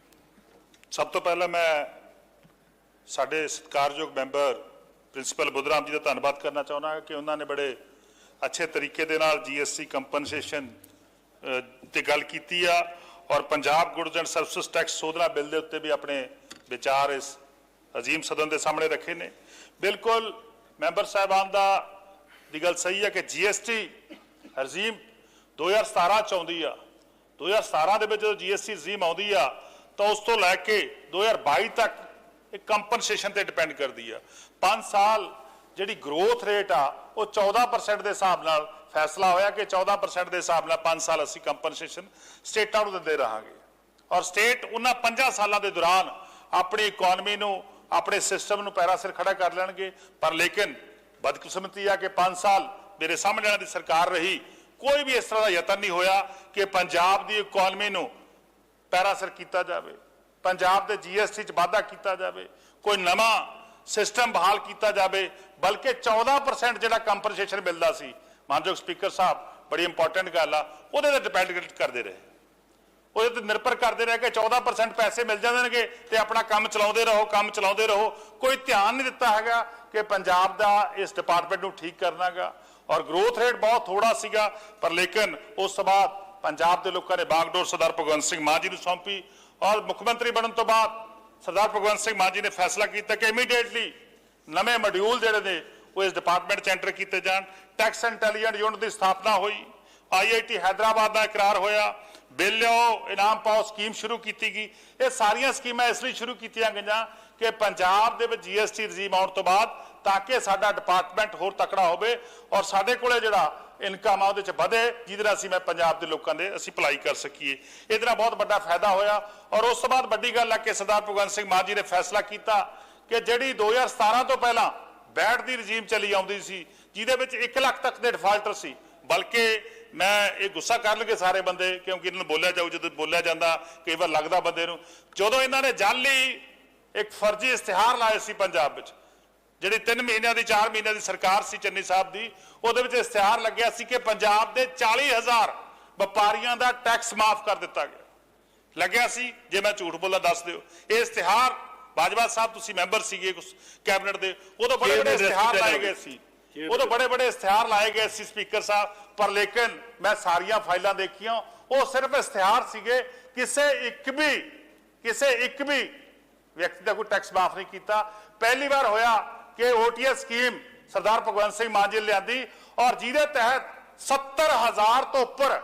ਸਭ ਤੋਂ ਪਹਿਲਾਂ ਮੈਂ ਸਾਡੇ ਸਤਿਕਾਰਯੋਗ ਮੈਂਬਰ ਪ੍ਰਿੰਸੀਪਲ ਬੁੱਧਰਾਮ ਜੀ ਦਾ ਧੰਨਵਾਦ ਕਰਨਾ ਚਾਹੁੰਦਾ ਕਿ ਉਹਨਾਂ ਨੇ ਬੜੇ ਅੱਛੇ ਤਰੀਕੇ ਦੇ ਨਾਲ ਜੀਐਸਟੀ ਕੰਪਨਸੇਸ਼ਨ ਤੇ ਗੱਲ ਕੀਤੀ ਆ ਔਰ Punjab goods and service tax ਸੋਧਣਾ bill ਦੇ ਉੱਤੇ ਵੀ ਆਪਣੇ ਵਿਚਾਰ ਇਸ ਅਜ਼ੀਮ ਸਦਨ ਦੇ ਸਾਹਮਣੇ ਰੱਖੇ ਨੇ। ਬਿਲਕੁਲ ਮੈਂਬਰ ਸਾਹਿਬਾਨ ਦਾ ਦੀ ਗੱਲ ਸਹੀ ਹੈ ਕਿ ਜੀਐਸਟੀ ਰਜੀਮ 2017 ਚ ਆਉਂਦੀ ਆ। 2017 ਦੇ ਵਿੱਚ ਜਦੋਂ ਜੀਐਸਟੀ ਜ਼ੀਮ ਆਉਂਦੀ ਆ, ਤਾਂ ਉਸ ਤੋਂ ਲੈ ਕੇ 2022 ਤੱਕ ਇਹ ਕੰਪਨਸੇਸ਼ਨ ਤੇ ਡਿਪੈਂਡ ਕਰਦੀ ਆ। 5 ਸਾਲ ਜਿਹੜੀ ਗਰੋਥ ਰੇਟ ਆ, ਉਹ 14% ਦੇ ਹਿਸਾਬ ਨਾਲ ਫੈਸਲਾ ਹੋਇਆ ਕਿ 14% ਦੇ ਹਿਸਾਬ ਨਾਲ 5 ਸਾਲ ਅਸੀਂ ਕੰਪਨਸੇਸ਼ਨ ਸਟੇਟਾਂ ਨੂੰ ਦਿੰਦੇ ਰਹਾਂਗੇ। ਔਰ ਸਟੇਟ ਉਹਨਾਂ 5 ਸਾਲਾਂ ਦੇ ਦੌਰਾਨ ਆਪਣੀ ਇਕਨੋਮੀ ਨੂੰ, ਆਪਣੇ ਸਿਸਟਮ ਨੂੰ ਪੈਰਾਂ ਸਿਰ ਖੜਾ ਕਰ ਲੈਣਗੇ। ਪਰ ਲੇਕਿਨ ਬਦਕਿਸਮਤੀ ਆ ਕਿ 5 ਸਾਲ ਮੇਰੇ ਸਾਹਮਣੇ ਵਾਲੀ ਦੀ ਸਰਕਾਰ ਰਹੀ ਕੋਈ ਵੀ ਇਸ ਤਰ੍ਹਾਂ ਦਾ ਯਤਨ ਨਹੀਂ ਹੋਇਆ ਕਿ ਪੰਜਾਬ ਦੀ ਇਕਨੋਮੀ ਨੂੰ ਪੈਰਾਂ ਸਿਰ ਕੀਤਾ ਜਾਵੇ। ਪੰਜਾਬ ਦੇ ਜੀਐਸਟੀ 'ਚ ਵਾਧਾ ਕੀਤਾ ਜਾਵੇ। ਕੋਈ ਨਵਾਂ ਸਿਸਟਮ ਬਹਾਲ ਕੀਤਾ ਜਾਵੇ, ਬਲਕਿ 14% ਜਿਹੜਾ ਕੰਪਨਸੇਸ਼ਨ ਮਿਲਦਾ ਸੀ। ਮਾਨਯੋਗ ਸਪੀਕਰ ਸਾਹਿਬ, ਬੜੀ ਇੰਪੋਰਟੈਂਟ ਗੱਲ ਆ, ਉਹਦੇ ਤੇ ਡਿਪੈਂਡ ਕਰਦੇ ਰਹੇ। ਉਹਦੇ ਤੇ ਨਿਰਭਰ ਕਰਦੇ ਰਹੇ ਕਿ 14% ਪੈਸੇ ਮਿਲ ਜਾਂਦੇ ਤੇ ਆਪਣਾ ਕੰਮ ਚਲਾਉਂਦੇ ਰਹੋ, ਕੰਮ ਚਲਾਉਂਦੇ ਰਹੋ। ਕੋਈ ਧਿਆਨ ਨਹੀਂ ਦਿੱਤਾ ਹੈਗਾ ਕਿ ਪੰਜਾਬ ਦਾ ਇਸ ਡਿਪਾਰਟਮੈਂਟ ਨੂੰ ਠੀਕ ਕਰਨਾਗਾ। ਔਰ ਗਰੋਥ ਰੇਟ ਬਹੁਤ ਥੋੜਾ ਸੀਗਾ, ਪਰ ਲੇਕਿਨ ਉਸ ਤੋਂ ਬਾਅਦ ਪੰਜਾਬ ਦੇ ਲੋਕਾਂ ਨੇ ਬਾਗਡੋਰ ਸਰਦਾਰ ਭਗਵੰਤ ਸਿੰਘ ਮਾਨ ਜੀ ਨੂੰ ਸੌਂਪੀ ਔਰ ਮੁੱਖ ਮੰਤਰੀ ਬਣਨ ਤੋਂ ਬਾਅਦ ਸਰਦਾਰ ਭਗਵੰਤ ਸਿੰਘ ਮਾਨ ਜੀ ਨੇ ਫੈਸਲਾ ਕੀਤਾ ਕਿ ਇਮੀਡੀਏਟਲੀ ਨਵੇਂ ਮੋਡਿਊਲ ਜਿਹੜੇ ਨੇ ਉਹ ਇਸ ਡਿਪਾਰਟਮੈਂਟ ਚ ਐਂਟਰ ਕੀਤੇ ਜਾਣ। ਟੈਕਸ ਇੰਟੈਲੀਜੈਂਟ ਯੂਨਿਟ ਦੀ ਸਥਾਪਨਾ ਹੋਈ। ਆਈਆਈਟੀ ਹੈਦਰਾਬਾਦ ਦਾ ਇਕਰਾਰ ਹੋਇਆ। ਬਿੱਲ ਲਿਓ ਇਨਾਮ ਪਾਓ ਸਕੀਮ ਸ਼ੁਰੂ ਕੀਤੀ ਗਈ। ਇਹ ਸਾਰੀਆਂ ਸਕੀਮਾਂ ਇਸ ਲਈ ਸ਼ੁਰੂ ਕੀਤੀਆਂ ਗਈਆਂ ਕਿ ਪੰਜਾਬ ਦੇ ਵਿੱਚ ਜੀਐਸਟੀ ਰਜੀਮ ਆਉਣ ਤੋਂ ਬਾਅਦ ਤਾਂ ਕਿ ਸਾਡਾ ਡਿਪਾਰਟਮੈਂਟ ਹੋਰ ਤਕੜਾ ਹੋਵੇ ਔਰ ਸਾਡੇ ਕੋਲੇ ਜਿਹੜਾ ਇਨਕਮ ਆ ਉਹਦੇ ਚ ਵਧੇ, ਜਿਹਦੇ ਨਾਲ ਅਸੀਂ ਮੈਂ ਪੰਜਾਬ ਦੇ ਲੋਕਾਂ ਦੇ ਅਸੀਂ ਭਲਾਈ ਕਰ ਸਕੀਏ। ਇਹਦੇ ਨਾਲ ਬਹੁਤ ਵੱਡਾ ਫਾਇਦਾ ਹੋਇਆ ਔਰ ਉਸ ਤੋਂ ਬਾਅਦ ਵੱਡੀ ਗੱਲ ਹੈ ਕਿ ਸਰਦਾਰ ਭਗਵੰਤ ਸਿੰਘ ਮਾਨ ਜੀ ਨੇ ਫੈਸਲਾ ਕੀਤਾ ਕਿ ਜਿਹੜੀ 2017 ਤੋਂ ਪਹਿਲਾਂ ਬੈਟ ਦੀ ਰਜੀਮ ਚਲੀ ਆਉਂਦੀ ਸੀ, ਜਿਹਦੇ ਵਿੱਚ 1 ਲੱਖ ਤੱਕ ਦੇ ਡਿਫਾਲਟਰ ਸੀ। ਬਲਕਿ ਮੈਂ ਇਹ ਗੁੱਸਾ ਕਰ ਲਗੇ ਸਾਰੇ ਬੰਦੇ ਕਿਉਂਕਿ ਇਹਨਾਂ ਨੂੰ ਬੋਲਿਆ ਜਾਊ, ਜਦੋਂ ਬੋਲਿਆ ਜਾਂਦਾ ਕਈ ਵਾਰ ਲੱਗਦਾ ਬੰਦੇ ਨੂੰ। ਜਦੋਂ ਇਹਨਾਂ ਨੇ ਜਾਲੀ ਇੱਕ ਫਰਜ਼ੀ ਇਸ਼ਤਿਹਾਰ ਲਾਏ ਸੀ ਪੰਜਾਬ ਵਿੱਚ ਜਿਹੜੀ 3 ਮਹੀਨਿਆਂ ਦੀ 4 ਮਹੀਨਿਆਂ ਦੀ ਸਰਕਾਰ ਸੀ ਚੰਨੀ ਸਾਹਿਬ ਦੀ ਉਹਦੇ ਵਿੱਚ ਇਸ਼ਤਿਹਾਰ ਲੱਗਿਆ ਸੀ ਕਿ ਪੰਜਾਬ ਦੇ 40000 ਵਪਾਰੀਆਂ ਦਾ ਟੈਕਸ ਮਾਫ ਕਰ ਦਿੱਤਾ ਗਿਆ। ਲੱਗਿਆ ਸੀ ਜੇ ਮੈਂ ਝੂਠ ਬੋਲਾਂ ਦੱਸ ਦਿਓ। ਇਹ ਇਸ਼ਤਿਹਾਰ ਬਾਜਵਾ ਸਾਹਿਬ ਤੁਸੀਂ ਮੈਂਬਰ ਸੀਗੇ ਕੈਬਨਿਟ ਦੇ ਉਦੋਂ ਬੜੇ ਬੜੇ ਇਸ਼ਤਿਹਾਰ ਲਾਏ ਗਏ ਸੀ। ਉਦੋਂ ਬੜੇ ਬੜੇ ਇਸ਼ਤਿਹਾਰ ਲਾਏ ਗਏ ਸੀ ਸਪੀਕਰ ਸਾਹਿਬ ਪਰ ਲੇਕਿਨ ਮੈਂ ਸਾਰੀਆਂ ਫਾਈਲਾਂ ਦੇਖੀਆਂ ਉਹ ਸਿਰਫ ਇਸ਼ਤਿਹਾਰ ਸੀਗੇ ਕਿਸੇ ਇੱਕ ਵੀ ਕਿਸੇ ਇੱਕ ਵੀ ਵਿਅਕਤੀ ਦਾ ਕੋਈ ਟੈਕਸ ਮਾਫ ਨਹੀਂ ਕੀਤਾ। ਪਹਿਲੀ ਵਾਰ ਹੋਇਆ ਕਿ ਓਟੀਐਸ ਸਕੀਮ ਸਰਦਾਰ ਭਗਵੰਤ ਸਿੰਘ ਮਾਨ ਜੀ ਲਿਆਂਦੀ ਔਰ ਜਿਹਦੇ ਤਹਿਤ 70000 ਤੋਂ ਉੱਪਰ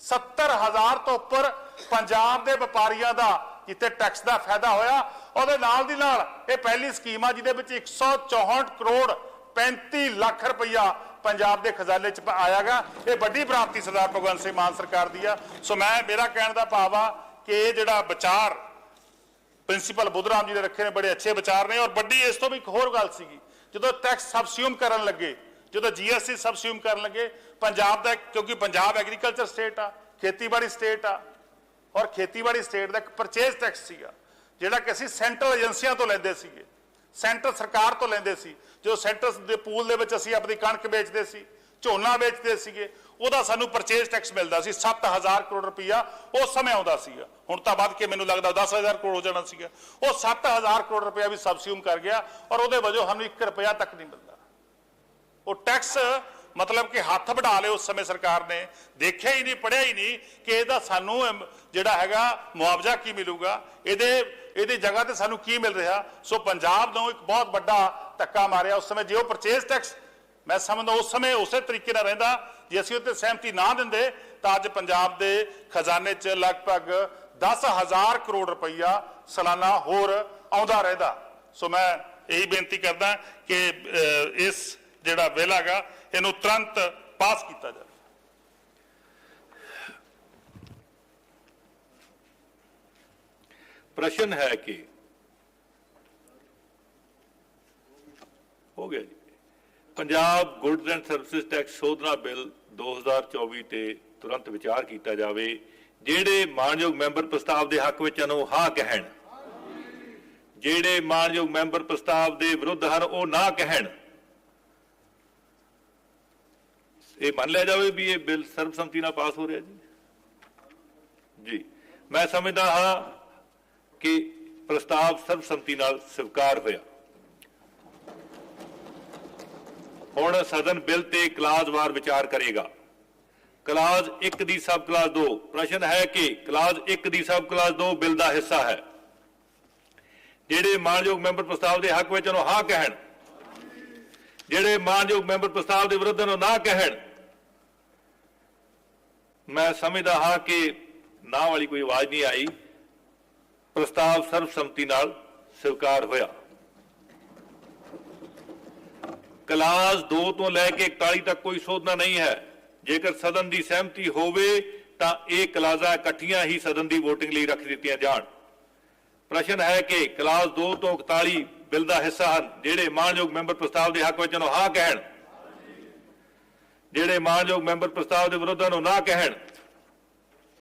70000 ਤੋਂ ਉੱਪਰ ਪੰਜਾਬ ਦੇ ਵਪਾਰੀਆਂ ਦਾ ਜਿੱਥੇ ਟੈਕਸ ਦਾ ਫਾਇਦਾ ਹੋਇਆ, ਉਹਦੇ ਨਾਲ ਦੀ ਨਾਲ ਇਹ ਪਹਿਲੀ ਸਕੀਮ ਆ ਜਿਹਦੇ ਵਿੱਚ 164 ਕਰੋੜ 35 ਲੱਖ ਰੁਪਈਆ ਪੰਜਾਬ ਦੇ ਖਜ਼ਾਨੇ 'ਚ ਆਇਆਗਾ ਇਹ ਵੱਡੀ ਪ੍ਰਾਪਤੀ ਸਰਦਾਰ ਭਗਵੰਤ ਸਿੰਘ ਮਾਨ ਸਰਕਾਰ ਦੀ ਆ। ਸੋ ਮੈਂ, ਮੇਰਾ ਕਹਿਣ ਦਾ ਭਾਵ ਆ ਕਿ ਇਹ ਜਿਹੜਾ ਵਿਚਾਰ ਪ੍ਰਿੰਸੀਪਲ ਬੁੱਧਰਾਮ ਜੀ ਨੇ ਰੱਖੇ ਨੇ, ਬੜੇ ਅੱਛੇ ਵਿਚਾਰ ਨੇ ਔਰ ਵੱਡੀ ਇਸ ਤੋਂ ਵੀ ਇੱਕ ਹੋਰ ਗੱਲ ਸੀਗੀ, ਜਦੋਂ ਟੈਕਸ ਸਬਸਿਊਮ ਕਰਨ ਲੱਗੇ, ਜਦੋਂ ਜੀਐਸਟੀ ਸਬਸਿਊਮ ਕਰਨ ਲੱਗੇ, ਪੰਜਾਬ ਦਾ ਕਿਉਂਕਿ ਪੰਜਾਬ ਐਗਰੀਕਲਚਰ ਸਟੇਟ ਆ, ਖੇਤੀਬਾੜੀ ਸਟੇਟ ਆ, ਔਰ ਖੇਤੀਬਾੜੀ ਸਟੇਟ ਦਾ ਇੱਕ ਪਰਚੇਸ ਟੈਕਸ ਸੀਗਾ, ਜਿਹੜਾ ਕਿ ਅਸੀਂ ਸੈਂਟਰਲ ਏਜੰਸੀਆਂ ਤੋਂ ਲੈਂਦੇ ਸੀਗੇ ਸੈਂਟਰ ਸਰਕਾਰ ਤੋਂ ਲੈਂਦੇ ਸੀ ਜਦੋਂ ਸੈਂਟਰ ਦੇ ਪੂਲ ਦੇ ਵਿੱਚ ਅਸੀਂ ਆਪਣੀ ਕਣਕ ਵੇਚਦੇ ਸੀ, ਝੋਨਾ ਵੇਚਦੇ ਸੀਗੇ ਉਹਦਾ ਸਾਨੂੰ ਪਰਚੇਜ਼ ਟੈਕਸ ਮਿਲਦਾ ਸੀ 7000 ਕਰੋੜ ਰੁਪਈਆ ਉਸ ਸਮੇਂ ਆਉਂਦਾ ਸੀਗਾ। ਹੁਣ ਤਾਂ ਵੱਧ ਕੇ ਮੈਨੂੰ ਲੱਗਦਾ 10000 ਕਰੋੜ ਹੋ ਜਾਣਾ ਸੀਗਾ। ਉਹ 7000 ਕਰੋੜ ਰੁਪਇਆ ਵੀ ਸਬਸਿਊਮ ਕਰ ਗਿਆ ਔਰ ਉਹਦੇ ਵਜੋਂ ਸਾਨੂੰ 1 ਰੁਪਇਆ ਤੱਕ ਨਹੀਂ ਮਿਲਦਾ। ਉਹ ਟੈਕਸ ਮਤਲਬ ਕਿ ਹੱਥ ਵਢਾ ਲਏ ਉਸ ਸਮੇਂ ਸਰਕਾਰ ਨੇ। ਦੇਖਿਆ ਹੀ ਨਹੀਂ ਪੜਿਆ ਹੀ ਨਹੀਂ ਕਿ ਇਹਦਾ ਸਾਨੂੰ ਜਿਹੜਾ ਹੈਗਾ ਮੁਆਵਜ਼ਾ ਕੀ ਮਿਲੂਗਾ, ਇਹਦੇ, ਇਹਦੀ ਜਗ੍ਹਾ ਤੇ ਸਾਨੂੰ ਕੀ ਮਿਲ ਰਿਹਾ। ਸੋ ਪੰਜਾਬ ਨੂੰ ਇੱਕ ਬਹੁਤ ਵੱਡਾ ਧੱਕਾ ਮਾਰਿਆ ਉਸ ਸਮੇਂ। ਜੇ ਉਹ ਪਰਚੇਜ਼ ਟੈਕਸ ਮੈਂ ਸਮਝਦਾ ਉਸ ਸਮੇਂ ਉਸੇ ਤਰੀਕੇ ਨਾਲ ਰਹਿੰਦਾ। ਜੇ ਅਸੀਂ ਉੱਤੇ ਸਹਿਮਤੀ ਨਾ ਦਿੰਦੇ, ਤਾਂ ਅੱਜ ਪੰਜਾਬ ਦੇ ਖਜ਼ਾਨੇ 'ਚ ਲਗਭਗ 10000 ਕਰੋੜ ਰੁਪਈਆ ਸਾਲਾਨਾ ਹੋਰ ਆਉਂਦਾ ਰਹਿੰਦਾ। ਸੋ ਮੈਂ ਇਹੀ ਬੇਨਤੀ ਕਰਦਾ ਕਿ ਇਸ ਜਿਹੜਾ ਬਿੱਲ ਹੈਗਾ, ਇਹਨੂੰ ਤੁਰੰਤ ਪਾਸ ਕੀਤਾ ਜਾਵੇ। ਪ੍ਰਸ਼ਨ ਹੈ ਕਿ, ਹੋ ਗਿਆ ਜੀ। Punjab goods and services tax ਸੋਧਣਾ bill 2024 ਤੇ ਤੁਰੰਤ ਵਿਚਾਰ ਕੀਤਾ ਜਾਵੇ, ਜਿਹੜੇ ਮਾਨਯੋਗ ਮੈਂਬਰ ਪ੍ਰਸਤਾਵ ਦੇ ਹੱਕ ਵਿੱਚ ਹਨ, ਉਹ ਹਾਂ ਕਹਿਣ। ਜਿਹੜੇ ਮਾਨਯੋਗ ਮੈਂਬਰ ਪ੍ਰਸਤਾਵ ਦੇ ਵਿਰੁੱਧ ਹਨ, ਉਹ ਨਾ ਕਹਿਣ। ਇਹ ਮੰਨ ਲਿਆ ਜਾਵੇ ਵੀ ਇਹ ਬਿੱਲ ਸਰਬਸੰਮਤੀ ਨਾਲ ਪਾਸ ਹੋ ਰਿਹਾ ਜੀ। ਜੀ। ਮੈਂ ਸਮਝਦਾ ਹਾਂ ਕਿ ਪ੍ਰਸਤਾਵ ਸਰਬਸੰਮਤੀ ਨਾਲ ਸਵੀਕਾਰ ਹੋਇਆ। ਹੁਣ ਸਦਨ ਬਿੱਲ ਤੇ ਕਲਾਜ਼ ਵਾਰ ਵਿਚਾਰ ਕਰੇਗਾ। ਕਲਾਜ਼ 1 ਦੀ ਸਬ ਕਲਾਜ਼ 2 ਪ੍ਰਸ਼ਨ ਹੈ ਕਿ ਕਲਾਜ਼ 1 ਦੀ ਸਬ ਕਲਾਜ਼ 2 ਬਿੱਲ ਦਾ ਹਿੱਸਾ ਹੈ। ਜਿਹੜੇ ਮਾਨਯੋਗ ਮੈਂਬਰ ਪ੍ਰਸਤਾਵ ਦੇ ਹੱਕ ਵਿੱਚ ਉਹਨੂੰ ਹਾਂ ਕਹਿਣ, ਜਿਹੜੇ ਮਾਨਯੋਗ ਮੈਂਬਰ ਪ੍ਰਸਤਾਵ ਦੇ ਵਿਰੁੱਧ ਨੂੰ ਨਾ ਕਹਿਣ, ਮੈਂ ਸਮਝਦਾ ਹਾਂ ਕਿ ਨਾ ਵਾਲੀ ਕੋਈ ਆਵਾਜ਼ ਨਹੀਂ ਆਈ। ਪ੍ਰਸਤਾਵ ਸਰਬਸੰਮਤੀ ਨਾਲ ਸਵੀਕਾਰ ਹੋਇਆ। ਕਲਾਸ 2 ਤੋਂ ਲੈ ਕੇ 41 ਤੱਕ ਕੋਈ ਸੋਧਣਾ ਨਹੀਂ ਹੈ। ਜੇਕਰ ਸਦਨ ਦੀ ਸਹਿਮਤੀ ਹੋਵੇ, ਤਾਂ ਇਹ ਕਲਾਜ਼ਾਂ ਇਕੱਠੀਆਂ ਹੀ ਸਦਨ ਦੀ VOTING ਲਈ ਰੱਖ ਦਿੱਤੀਆਂ ਜਾਣ। ਪ੍ਰਸ਼ਨ ਹੈ ਕਿ ਕਲਾਸ 2 ਤੋਂ 41 ਬਿੱਲ ਦਾ ਹਿੱਸਾ ਹਨ, ਜਿਹੜੇ ਮਾਨਯੋਗ ਮੈਂਬਰ ਪ੍ਰਸਤਾਵ ਦੇ ਹੱਕ ਵਿੱਚ ਨੂੰ ਹਾਂ ਕਹਿਣ। ਜਿਹੜੇ ਮਾਨਯੋਗ ਮੈਂਬਰ ਪ੍ਰਸਤਾਵ ਦੇ ਵਿਰੁੱਧ ਨੂੰ ਨਾ ਕਹਿਣ।